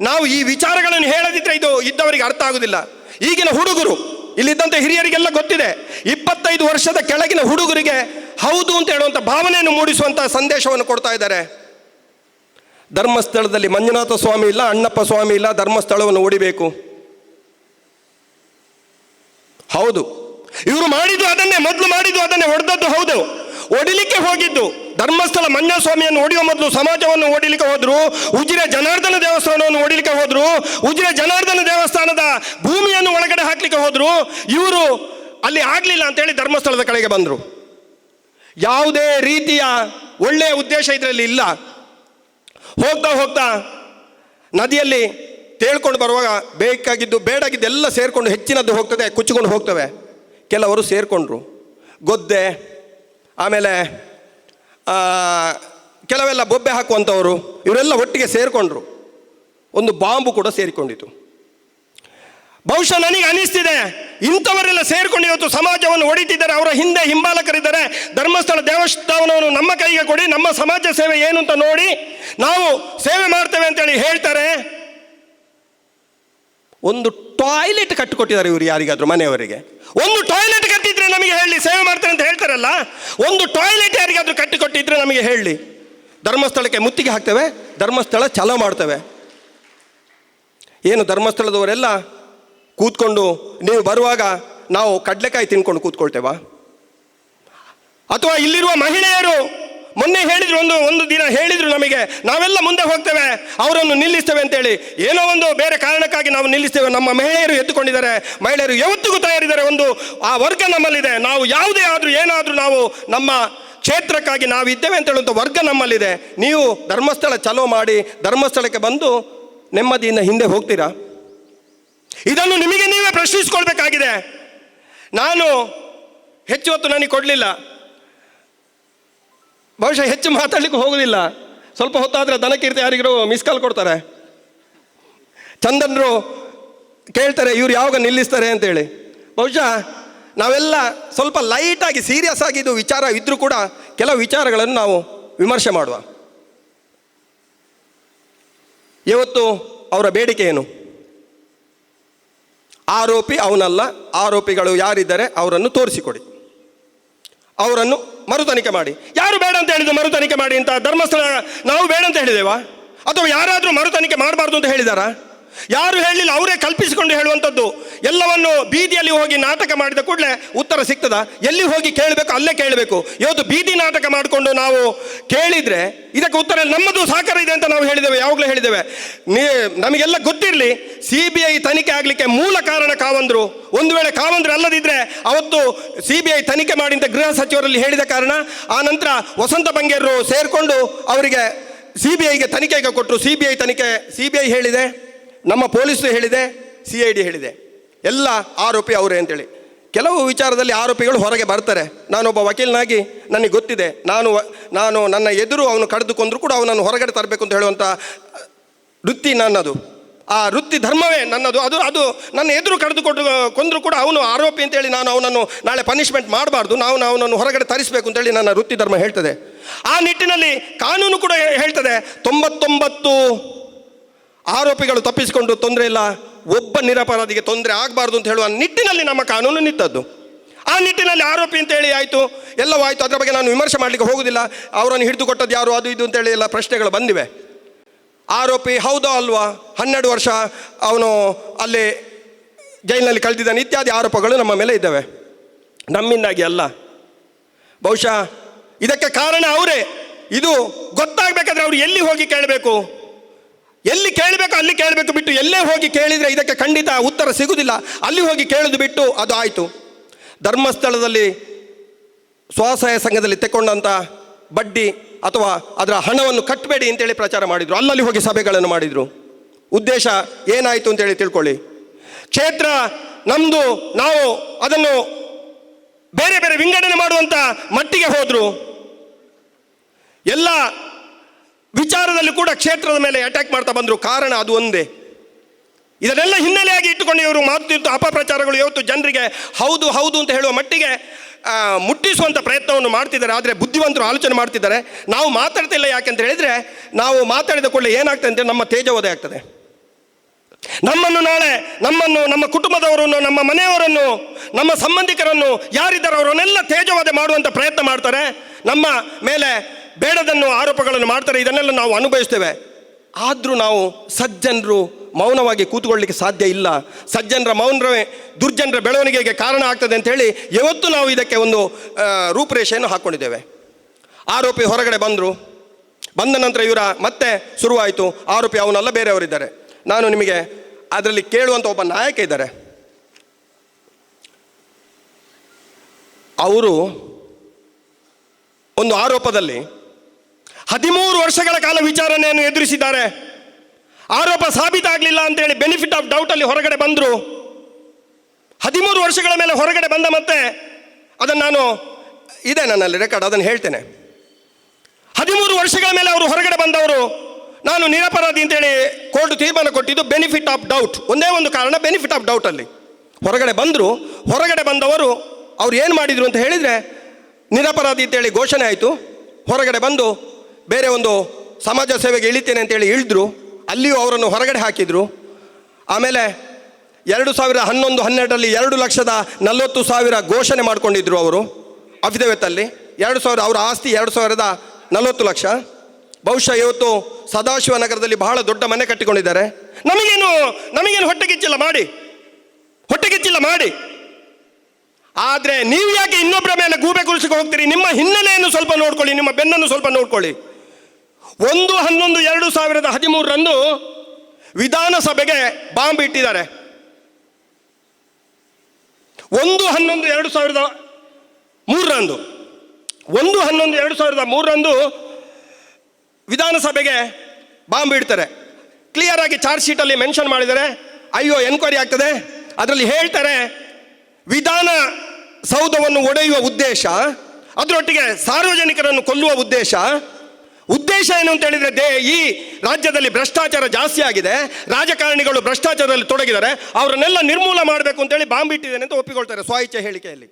Speaker 1: ನಾವು ಈ ವಿಚಾರಗಳನ್ನು ಹೇಳದಿದ್ರೆ ಇದು ಇದ್ದವರಿಗೆ ಅರ್ಥ ಆಗುದಿಲ್ಲ. ಈಗಿನ ಹುಡುಗರು ಇಲ್ಲಿದ್ದಂಥ ಹಿರಿಯರಿಗೆಲ್ಲ ಗೊತ್ತಿದೆ. ಇಪ್ಪತ್ತೈದು ವರ್ಷದ ಕೆಳಗಿನ ಹುಡುಗರಿಗೆ ಹೌದು ಅಂತ ಹೇಳುವಂಥ ಭಾವನೆಯನ್ನು ಮೂಡಿಸುವಂಥ ಸಂದೇಶವನ್ನು ಕೊಡ್ತಾ ಇದ್ದಾರೆ. ಧರ್ಮಸ್ಥಳದಲ್ಲಿ ಮಂಜುನಾಥ ಸ್ವಾಮಿ ಇಲ್ಲ, ಅಣ್ಣಪ್ಪ ಸ್ವಾಮಿ ಇಲ್ಲ, ಧರ್ಮಸ್ಥಳವನ್ನು ಓಡಿಬೇಕು. ಹೌದು. ಇವರು ಮಾಡಿದ್ದು ಅದನ್ನೇ, ಮೊದಲು ಮಾಡಿದ್ದು ಅದನ್ನೇ, ಹೊಡೆದದ್ದು ಹೌದು. ಒಡಿಲಿಕ್ಕೆ ಹೋಗಿದ್ದು. ಧರ್ಮಸ್ಥಳ ಮಂಜಸ್ವಾಮಿಯನ್ನು ಓಡಿಯೋ ಮೊದಲು ಸಮಾಜವನ್ನು ಓಡಿಲಿಕ್ಕೆ ಹೋದ್ರು, ಉಜಿರೆ ಜನಾರ್ದನ ದೇವಸ್ಥಾನವನ್ನು ಓಡಿಲಿಕ್ಕೆ ಹೋದ್ರು, ಉಜಿರೆ ಜನಾರ್ದನ ದೇವಸ್ಥಾನದ ಭೂಮಿಯನ್ನು ಒಳಗಡೆ ಹಾಕ್ಲಿಕ್ಕೆ ಹೋದ್ರು, ಇವರು ಅಲ್ಲಿ ಆಗ್ಲಿಲ್ಲ ಅಂತೇಳಿ ಧರ್ಮಸ್ಥಳದ ಕಡೆಗೆ ಬಂದರು. ಯಾವುದೇ ರೀತಿಯ ಒಳ್ಳೆಯ ಉದ್ದೇಶ ಇದರಲ್ಲಿ ಇಲ್ಲ. ಹೋಗ್ತಾ ಹೋಗ್ತಾ ನದಿಯಲ್ಲಿ ತೇಳ್ಕೊಂಡು ಬರುವಾಗ ಬೇಕಾಗಿದ್ದು, ಬೇಡಾಗಿದ್ದು ಎಲ್ಲ ಸೇರಿಕೊಂಡು ಹೆಚ್ಚಿನದ್ದು ಹೋಗ್ತದೆ, ಕುಚ್ಚಿಕೊಂಡು ಹೋಗ್ತವೆ. ಕೆಲವರು ಸೇರಿಕೊಂಡ್ರು. ಗೊದ್ದೆ, ಆಮೇಲೆ ಕೆಲವೆಲ್ಲ ಬೊಬ್ಬೆ ಹಾಕುವಂಥವರು, ಇವರೆಲ್ಲ ಒಟ್ಟಿಗೆ ಸೇರಿಕೊಂಡ್ರು. ಒಂದು ಬಾಂಬು ಕೂಡ ಸೇರಿಕೊಂಡಿತು. ಬಹುಶಃ ನನಗೆ ಅನಿಸ್ತಿದೆ, ಇಂಥವರೆಲ್ಲ ಸೇರಿಕೊಂಡು ಇವತ್ತು ಸಮಾಜವನ್ನು ಹೊಡಿತಿದ್ದಾರೆ ಅವರ ಹಿಂದೆ ಹಿಂಬಾಲಕರಿದ್ದಾರೆ, ಧರ್ಮಸ್ಥಳ ದೇವಸ್ಥಾನವನ್ನು ನಮ್ಮ ಕೈಗೆ ಕೊಡಿ, ನಮ್ಮ ಸಮಾಜ ಸೇವೆ ಏನು ಅಂತ ನೋಡಿ, ನಾವು ಸೇವೆ ಮಾಡ್ತೇವೆ ಅಂತೇಳಿ ಹೇಳ್ತಾರೆ. ಒಂದು ಟಾಯ್ಲೆಟ್ ಕಟ್ಟಿಕೊಟ್ಟಿದ್ದಾರೆ ಇವರು ಯಾರಿಗಾದರೂ, ಮನೆಯವರಿಗೆ. ಒಂದು ಟಾಯ್ಲೆಟ್ ಕಟ್ಟಿದ್ರೆ ನಮಗೆ ಹೇಳಿ, ಸೇವೆ ಮಾಡ್ತಾರೆ ಅಂತ ಹೇಳ್ತಾರಲ್ಲ, ಒಂದು ಟಾಯ್ಲೆಟ್ ಯಾರಿಗಾದರೂ ಕಟ್ಟಿಕೊಟ್ಟಿದ್ರೆ ನಮಗೆ ಹೇಳಿ. ಧರ್ಮಸ್ಥಳಕ್ಕೆ ಮುತ್ತಿಗೆ ಹಾಕ್ತೇವೆ, ಧರ್ಮಸ್ಥಳ ಚಲೋ ಮಾಡ್ತೇವೆ. ಏನು ಧರ್ಮಸ್ಥಳದವರೆಲ್ಲ ಕೂತ್ಕೊಂಡು, ನೀವು ಬರುವಾಗ ನಾವು ಕಡಲೆಕಾಯಿ ತಿನ್ಕೊಂಡು ಕೂತ್ಕೊಳ್ತೇವಾ? ಅಥವಾ ಇಲ್ಲಿರುವ ಮಹಿಳೆಯರು ಮೊನ್ನೆ ಹೇಳಿದ್ರು ಒಂದು ಒಂದು ದಿನ ಹೇಳಿದ್ರು ನಮಗೆ, ನಾವೆಲ್ಲ ಮುಂದೆ ಹೋಗ್ತೇವೆ, ಅವರನ್ನು ನಿಲ್ಲಿಸ್ತೇವೆ ಅಂತೇಳಿ. ಏನೋ ಒಂದು ಬೇರೆ ಕಾರಣಕ್ಕಾಗಿ ನಾವು ನಿಲ್ಲಿಸ್ತೇವೆ. ನಮ್ಮ ಮಹಿಳೆಯರು ಎತ್ತುಕೊಂಡಿದ್ದಾರೆ, ಮಹಿಳೆಯರು ಯಾವತ್ತಿಗೂ ತಯಾರಿದ್ದಾರೆ ಒಂದು, ಆ ವರ್ಗ ನಮ್ಮಲ್ಲಿದೆ. ನಾವು ಯಾವುದೇ ಆದರೂ, ಏನಾದರೂ ನಾವು ನಮ್ಮ ಕ್ಷೇತ್ರಕ್ಕಾಗಿ ನಾವು ಇದ್ದೇವೆ ಅಂತ ಹೇಳುವಂಥ ವರ್ಗ ನಮ್ಮಲ್ಲಿದೆ. ನೀವು ಧರ್ಮಸ್ಥಳ ಚಲೋ ಮಾಡಿ, ಧರ್ಮಸ್ಥಳಕ್ಕೆ ಬಂದು ನೆಮ್ಮದಿಯಿಂದ ಹಿಂದೆ ಹೋಗ್ತೀರಾ? ಇದನ್ನು ನಿಮಗೆ ನೀವೇ ಪ್ರಶ್ನಿಸ್ಕೊಳ್ಬೇಕಾಗಿದೆ. ನಾನು ಹೆಚ್ಚು ಹೊತ್ತು ನನಗೆ ಕೊಡಲಿಲ್ಲ. ಬಹುಶಃ ಹೆಚ್ಚು ಮಾತಾಡ್ಲಿಕ್ಕೆ ಹೋಗುದಿಲ್ಲ. ಸ್ವಲ್ಪ ಹೊತ್ತಾದರೆ ದನಕೀರ್ತಿ ಯಾರಿಗೂ ಮಿಸ್ ಕಾಲ್ ಕೊಡ್ತಾರೆ. ಚಂದನ್ರು ಕೇಳ್ತಾರೆ, ಇವ್ರು ಯಾವಾಗ ನಿಲ್ಲಿಸ್ತಾರೆ ಅಂತೇಳಿ. ಬಹುಶಃ ನಾವೆಲ್ಲ ಸ್ವಲ್ಪ ಲೈಟಾಗಿ ಸೀರಿಯಸ್ ಆಗಿ ಇದು ವಿಚಾರ ಇದ್ದರೂ ಕೂಡ ಕೆಲವು ವಿಚಾರಗಳನ್ನು ನಾವು ವಿಮರ್ಶೆ ಮಾಡುವ. ಇವತ್ತು ಅವರ ಬೇಡಿಕೆ ಏನು? ಆರೋಪಿ ಅವನಲ್ಲ, ಆರೋಪಿಗಳು ಯಾರಿದ್ದಾರೆ ಅವರನ್ನು ತೋರಿಸಿಕೊಡಿ. ಅವರನ್ನು ಮರು ತನಿಖೆ ಮಾಡಿ. ಯಾರು ಬೇಡ ಅಂತ ಹೇಳಿದ್ರು ಮರು ತನಿಖೆ ಮಾಡಿ ಅಂತ ಧರ್ಮಸ್ಥಳ ನಾವು ಬೇಡ ಅಂತ ಹೇಳಿದೇವಾ ಅಥವಾ ಯಾರಾದರೂ ಮರು ತನಿಖೆ ಮಾಡಬಾರ್ದು ಅಂತ ಹೇಳಿದಾರಾ ಯಾರು ಹೇಳಿಲ್ಲ ಅವರೇ ಕಲ್ಪಿಸಿಕೊಂಡು ಹೇಳುವಂಥದ್ದು. ಎಲ್ಲವನ್ನು ಬೀದಿಯಲ್ಲಿ ಹೋಗಿ ನಾಟಕ ಮಾಡಿದ ಕೂಡಲೇ ಉತ್ತರ ಸಿಗ್ತದ. ಎಲ್ಲಿ ಹೋಗಿ ಕೇಳಬೇಕು, ಅಲ್ಲೇ ಕೇಳಬೇಕು. ಇವತ್ತು ಬೀದಿ ನಾಟಕ ಮಾಡಿಕೊಂಡು ನಾವು ಕೇಳಿದರೆ ಇದಕ್ಕೆ ಉತ್ತರ ನಮ್ಮದು ಸಹಕಾರ ಇದೆ ಅಂತ ನಾವು ಹೇಳಿದ್ದೇವೆ, ಯಾವಾಗಲೂ ಹೇಳಿದ್ದೇವೆ. ನೀ, ನಮಗೆಲ್ಲ ಗೊತ್ತಿರಲಿ ಸಿ ಬಿ ಐ ತನಿಖೆ ಆಗಲಿಕ್ಕೆ ಮೂಲ ಕಾರಣ ಕಾವಂದ್ರು. ಒಂದು ವೇಳೆ ಕಾವಂದ್ರು ಅಲ್ಲದಿದ್ದರೆ ಅವತ್ತು ಸಿ ಬಿ ಐ ತನಿಖೆ ಮಾಡಿ ಅಂತ ಗೃಹ ಸಚಿವರಲ್ಲಿ ಹೇಳಿದ ಕಾರಣ, ಆ ನಂತರ ವಸಂತ ಬಂಗೇರರು ಸೇರಿಕೊಂಡು ಅವರಿಗೆ ಸಿ ಬಿ ಐಗೆ ತನಿಖೆಗೆ ಕೊಟ್ಟರು. ಸಿ ಬಿ ಐ ತನಿಖೆ ಸಿ ಬಿ ಐ ಹೇಳಿದೆ. ನಮ್ಮ ಪೊಲೀಸರು ಹೇಳಿದೆ, ಸಿ ಐ ಡಿ ಹೇಳಿದೆ. ಎಲ್ಲ ಆರೋಪಿ ಅವರೇ ಅಂತೇಳಿ. ಕೆಲವು ವಿಚಾರದಲ್ಲಿ ಆರೋಪಿಗಳು ಹೊರಗೆ ಬರ್ತಾರೆ. ನಾನೊಬ್ಬ ವಕೀಲನಾಗಿ ನನಗೆ ಗೊತ್ತಿದೆ. ನಾನು ನಾನು ನನ್ನ ಎದುರು ಅವನು ಕಳೆದುಕೊಂಡ್ರು ಕೂಡ ಅವನನ್ನು ಹೊರಗಡೆ ತರಬೇಕು ಅಂತ ಹೇಳುವಂಥ ವೃತ್ತಿ ನನ್ನದು. ಆ ವೃತ್ತಿ ಧರ್ಮವೇ ನನ್ನದು. ಅದು ಅದು ನನ್ನ ಎದುರು ಕಳೆದುಕೊಂಡು ಕೊಂದರೂ ಕೂಡ ಅವನು ಆರೋಪಿ ಅಂತೇಳಿ ನಾನು ಅವನನ್ನು ನಾಳೆ ಪನಿಷ್ಮೆಂಟ್ ಮಾಡಬಾರ್ದು. ನಾವು ಅವನನ್ನು ಹೊರಗಡೆ ತರಿಸಬೇಕು ಅಂತೇಳಿ ನನ್ನ ವೃತ್ತಿ ಧರ್ಮ ಹೇಳ್ತದೆ. ಆ ನಿಟ್ಟಿನಲ್ಲಿ ಕಾನೂನು ಕೂಡ ಹೇಳ್ತದೆ. ತೊಂಬತ್ತೊಂಬತ್ತು ಆರೋಪಿಗಳು ತಪ್ಪಿಸಿಕೊಂಡು ತೊಂದರೆ ಇಲ್ಲ, ಒಬ್ಬ ನಿರಪರಾಧಿಗೆ ತೊಂದರೆ ಆಗಬಾರ್ದು ಅಂತ ಹೇಳುವ ನಿಟ್ಟಿನಲ್ಲಿ ನಮ್ಮ ಕಾನೂನು ನಿಂತದ್ದು. ಆ ನಿಟ್ಟಿನಲ್ಲಿ ಆರೋಪಿ ಅಂತೇಳಿ ಆಯಿತು ಎಲ್ಲವೂ ಆಯಿತು ಅದರ ಬಗ್ಗೆ ನಾನು ವಿಮರ್ಶೆ ಮಾಡಲಿಕ್ಕೆ ಹೋಗುದಿಲ್ಲ. ಅವರನ್ನು ಹಿಡಿದು ಕೊಟ್ಟದ್ದು ಯಾರು, ಅದು ಇದು ಅಂತೇಳಿ ಎಲ್ಲ ಪ್ರಶ್ನೆಗಳು ಬಂದಿವೆ. ಆರೋಪಿ ಹೌದೋ ಅಲ್ವಾ, ಹನ್ನೆರಡು ವರ್ಷ ಅವನು ಅಲ್ಲಿ ಜೈಲಿನಲ್ಲಿ ಕಳೆದಿದ್ದಾನೆ, ಇತ್ಯಾದಿ ಆರೋಪಗಳು ನಮ್ಮ ಮೇಲೆ ಇದ್ದಾವೆ. ನಮ್ಮಿಂದಾಗಿ ಅಲ್ಲ. ಬಹುಶಃ ಇದಕ್ಕೆ ಕಾರಣ ಅವರೇ. ಇದು ಗೊತ್ತಾಗಬೇಕಾದ್ರೆ ಅವರು ಎಲ್ಲಿ ಹೋಗಿ ಕೇಳಬೇಕು? ಎಲ್ಲಿ ಕೇಳಬೇಕು ಅಲ್ಲಿ ಕೇಳಬೇಕು ಬಿಟ್ಟು, ಎಲ್ಲೇ ಹೋಗಿ ಕೇಳಿದರೆ ಇದಕ್ಕೆ ಖಂಡಿತ ಉತ್ತರ ಸಿಗುವುದಿಲ್ಲ ಅಲ್ಲಿ ಹೋಗಿ ಕೇಳಿದು ಬಿಟ್ಟು ಅದು ಆಯಿತು. ಧರ್ಮಸ್ಥಳದಲ್ಲಿ ಸ್ವಸಹಾಯ ಸಂಘದಲ್ಲಿ ತೆಕ್ಕೊಂಡಂಥ ಬಡ್ಡಿ ಅಥವಾ ಅದರ ಹಣವನ್ನು ಕಟ್ಟಬೇಡಿ ಅಂತೇಳಿ ಪ್ರಚಾರ ಮಾಡಿದರು. ಅಲ್ಲಲ್ಲಿ ಹೋಗಿ ಸಭೆಗಳನ್ನು ಮಾಡಿದರು. ಉದ್ದೇಶ ಏನಾಯಿತು ಅಂತೇಳಿ ತಿಳ್ಕೊಳ್ಳಿ. ಕ್ಷೇತ್ರ ನಮ್ಮದು ನಾವು ಅದನ್ನು ಬೇರೆ ಬೇರೆ ವಿಂಗಡಣೆ ಮಾಡುವಂಥ ಮಟ್ಟಿಗೆ ಹೋದರು. ಎಲ್ಲ ವಿಚಾರದಲ್ಲಿ ಕೂಡ ಕ್ಷೇತ್ರದ ಮೇಲೆ ಅಟ್ಯಾಕ್ ಮಾಡ್ತಾ ಬಂದರು. ಕಾರಣ ಅದು ಒಂದೇ. ಇದನ್ನೆಲ್ಲ ಹಿನ್ನೆಲೆಯಾಗಿ ಇಟ್ಟುಕೊಂಡು ಇವರು ಮಾತು ಅಪಪ್ರಚಾರಗಳು ಇವತ್ತು ಜನರಿಗೆ ಹೌದು ಹೌದು ಅಂತ ಹೇಳುವ ಮಟ್ಟಿಗೆ ಮುಟ್ಟಿಸುವಂಥ ಪ್ರಯತ್ನವನ್ನು ಮಾಡ್ತಿದ್ದಾರೆ. ಆದರೆ ಬುದ್ಧಿವಂತರು ಆಲೋಚನೆ ಮಾಡ್ತಿದ್ದಾರೆ. ನಾವು ಮಾತಾಡ್ತಿಲ್ಲ ಯಾಕೆಂತ ಹೇಳಿದರೆ, ನಾವು ಮಾತಾಡಿದ ಕೂಡಲೇ ಏನಾಗ್ತದೆ ಅಂದರೆ ನಮ್ಮ ತೇಜೋವಧೆ ಆಗ್ತದೆ. ನಮ್ಮನ್ನು ನಾಳೆ, ನಮ್ಮನ್ನು, ನಮ್ಮ ಕುಟುಂಬದವರನ್ನು, ನಮ್ಮ ಮನೆಯವರನ್ನು, ನಮ್ಮ ಸಂಬಂಧಿಕರನ್ನು, ಯಾರಿದ್ದಾರೆ ಅವರನ್ನೆಲ್ಲ ತೇಜವಾದ ಮಾಡುವಂಥ ಪ್ರಯತ್ನ ಮಾಡ್ತಾರೆ. ನಮ್ಮ ಮೇಲೆ ಬೇಡದನ್ನು ಆರೋಪಗಳನ್ನು ಮಾಡ್ತಾರೆ, ಇದನ್ನೆಲ್ಲ ನಾವು ಅನುಭವಿಸ್ತೇವೆ. ಆದರೂ ನಾವು ಸಜ್ಜನರು ಮೌನವಾಗಿ ಕೂತ್ಕೊಳ್ಳಿಕ್ಕೆ ಸಾಧ್ಯ ಇಲ್ಲ. ಸಜ್ಜನರ ಮೌನವೇ ದುರ್ಜನರ ಬೆಳವಣಿಗೆಗೆ ಕಾರಣ ಆಗ್ತದೆ ಅಂತ ಹೇಳಿ ಯಾವತ್ತೂ ನಾವು ಇದಕ್ಕೆ ಒಂದು ರೂಪುರೇಷೆಯನ್ನು ಹಾಕ್ಕೊಂಡಿದ್ದೇವೆ ಆರೋಪಿ ಹೊರಗಡೆ ಬಂದರು. ಬಂದ ನಂತರ ಇವರ ಮತ್ತೆ ಶುರುವಾಯಿತು. ಆರೋಪಿ ಅವನಲ್ಲ, ಬೇರೆಯವರಿದ್ದಾರೆ. ನಾನು ನಿಮಗೆ ಅದರಲ್ಲಿ ಕೇಳುವಂಥ ಒಬ್ಬ ನಾಯಕ ಇದ್ದಾರೆ. ಅವರು ಒಂದು ಆರೋಪದಲ್ಲಿ ಹದಿಮೂರು ವರ್ಷಗಳ ಕಾಲ ವಿಚಾರಣೆಯನ್ನು ಎದುರಿಸಿದ್ದಾರೆ. ಆರೋಪ ಸಾಬೀತಾಗಲಿಲ್ಲ ಅಂತೇಳಿ ಬೆನಿಫಿಟ್ ಆಫ್ ಡೌಟಲ್ಲಿ ಹೊರಗಡೆ ಬಂದರು. ಹದಿಮೂರು ವರ್ಷಗಳ ಮೇಲೆ ಹೊರಗಡೆ ಬಂದ ಮತ್ತೆ ಅದನ್ನು ನಾನು ಇದೆ ನನ್ನಲ್ಲಿ ರೆಕಾರ್ಡ್ ಅದನ್ನು ಹೇಳ್ತೇನೆ. ಹದಿಮೂರು ವರ್ಷಗಳ ಮೇಲೆ ಅವರು ಹೊರಗಡೆ ಬಂದವರು, ನಾನು ನಿರಪರಾಧಿ ಅಂತೇಳಿ ಕೋರ್ಟ್ ತೀರ್ಮಾನ ಕೊಟ್ಟಿದ್ದು ಬೆನಿಫಿಟ್ ಆಫ್ ಡೌಟ್ ಒಂದೇ ಒಂದು ಕಾರಣ ಬೆನಿಫಿಟ್ ಆಫ್ ಡೌಟಲ್ಲಿ ಹೊರಗಡೆ ಬಂದರು, ಹೊರಗಡೆ ಬಂದವರು ಅವ್ರು ಏನು ಮಾಡಿದರು ಅಂತ ಹೇಳಿದರೆ ನಿರಪರಾಧಿ ಅಂತೇಳಿ ಘೋಷಣೆ ಆಯಿತು. ಹೊರಗಡೆ ಬಂದು ಬೇರೆ ಒಂದು ಸಮಾಜ ಸೇವೆಗೆ ಇಳಿತೇನೆ ಅಂತೇಳಿ ಇಳಿದ್ರು. ಅಲ್ಲಿಯೂ ಅವರನ್ನು ಹೊರಗಡೆ ಹಾಕಿದರು. ಆಮೇಲೆ ಎರಡು ಸಾವಿರದ ಹನ್ನೊಂದು, ಹನ್ನೆರಡರಲ್ಲಿ ಎರಡು ಲಕ್ಷದ ನಲವತ್ತು ಸಾವಿರ ಘೋಷಣೆ ಮಾಡಿಕೊಂಡಿದ್ರು ಅವರು ಅಫಿದವಿತ್ತಲ್ಲಿ. ಎರಡು ಸಾವಿರ, ಅವರ ಆಸ್ತಿ ಎರಡು ಸಾವಿರದ ನಲವತ್ತು ಲಕ್ಷ. ಬಹುಶಃ ಇವತ್ತು ಸದಾಶಿವ ನಗರದಲ್ಲಿ ಬಹಳ ದೊಡ್ಡ ಮನೆ ಕಟ್ಟಿಕೊಂಡಿದ್ದಾರೆ. ನಮಗೇನು ನಮಗೇನು ಹೊಟ್ಟೆಗಿಚ್ಚಿಲ್ಲ ಮಾಡಿ. ಹೊಟ್ಟೆಗಿಚ್ಚಿಲ್ಲ ಮಾಡಿ. ಆದರೆ ನೀವು ಯಾಕೆ ಇನ್ನೊಬ್ಬರ ಮೇಲೆ ಗೂಬೆ ಕುಳಿಸಿಕೊಂಡು ಹೋಗ್ತೀರಿ? ನಿಮ್ಮ ಹಿನ್ನೆಲೆಯನ್ನು ಸ್ವಲ್ಪ ನೋಡ್ಕೊಳ್ಳಿ, ನಿಮ್ಮ ಬೆನ್ನನ್ನು ಸ್ವಲ್ಪ ನೋಡ್ಕೊಳ್ಳಿ. ಒಂದು ಹನ್ನೊಂದು ಎರಡು ಸಾವಿರದ ಹದಿಮೂರರಂದು ವಿಧಾನಸಭೆಗೆ ಬಾಂಬ್ ಇಟ್ಟಿದ್ದಾರೆ. ಒಂದು ಹನ್ನೊಂದು ಎರಡು ಸಾವಿರದ ಮೂರರಂದು, ಒಂದು ಹನ್ನೊಂದು ಎರಡು ಸಾವಿರದ ಮೂರರಂದು ವಿಧಾನಸಭೆಗೆ ಬಾಂಬ್ ಇಡ್ತಾರೆ. ಕ್ಲಿಯರ್ ಆಗಿ ಚಾರ್ಜ್ ಶೀಟಲ್ಲಿ ಮೆನ್ಷನ್ ಮಾಡಿದ್ದಾರೆ. ಅಯ್ಯೋ, ಎನ್ಕ್ವೈರಿ ಆಗ್ತದೆ. ಅದರಲ್ಲಿ ಹೇಳ್ತಾರೆ, ವಿಧಾನ ಸೌಧವನ್ನು ಒಡೆಯುವ ಉದ್ದೇಶ, ಅದರೊಟ್ಟಿಗೆ ಸಾರ್ವಜನಿಕರನ್ನು ಕೊಲ್ಲುವ ಉದ್ದೇಶ ಉದ್ದೇಶ ಏನು ಅಂತ ಹೇಳಿದ್ರೆ ದೇ ಈ ರಾಜ್ಯದಲ್ಲಿ ಭ್ರಷ್ಟಾಚಾರ ಜಾಸ್ತಿ ಆಗಿದೆ, ರಾಜಕಾರಣಿಗಳು ಭ್ರಷ್ಟಾಚಾರದಲ್ಲಿ ತೊಡಗಿದ್ದಾರೆ, ಅವರನ್ನೆಲ್ಲ ನಿರ್ಮೂಲ ಮಾಡಬೇಕು ಅಂತೇಳಿ ಬಾಂಬ್ ಇಟ್ಟಿದ್ದೇನೆ ಅಂತ ಒಪ್ಪಿಕೊಳ್ತಾರೆ ಸ್ವಇಚ್ಛೆ ಹೇಳಿಕೆಯಲ್ಲಿ.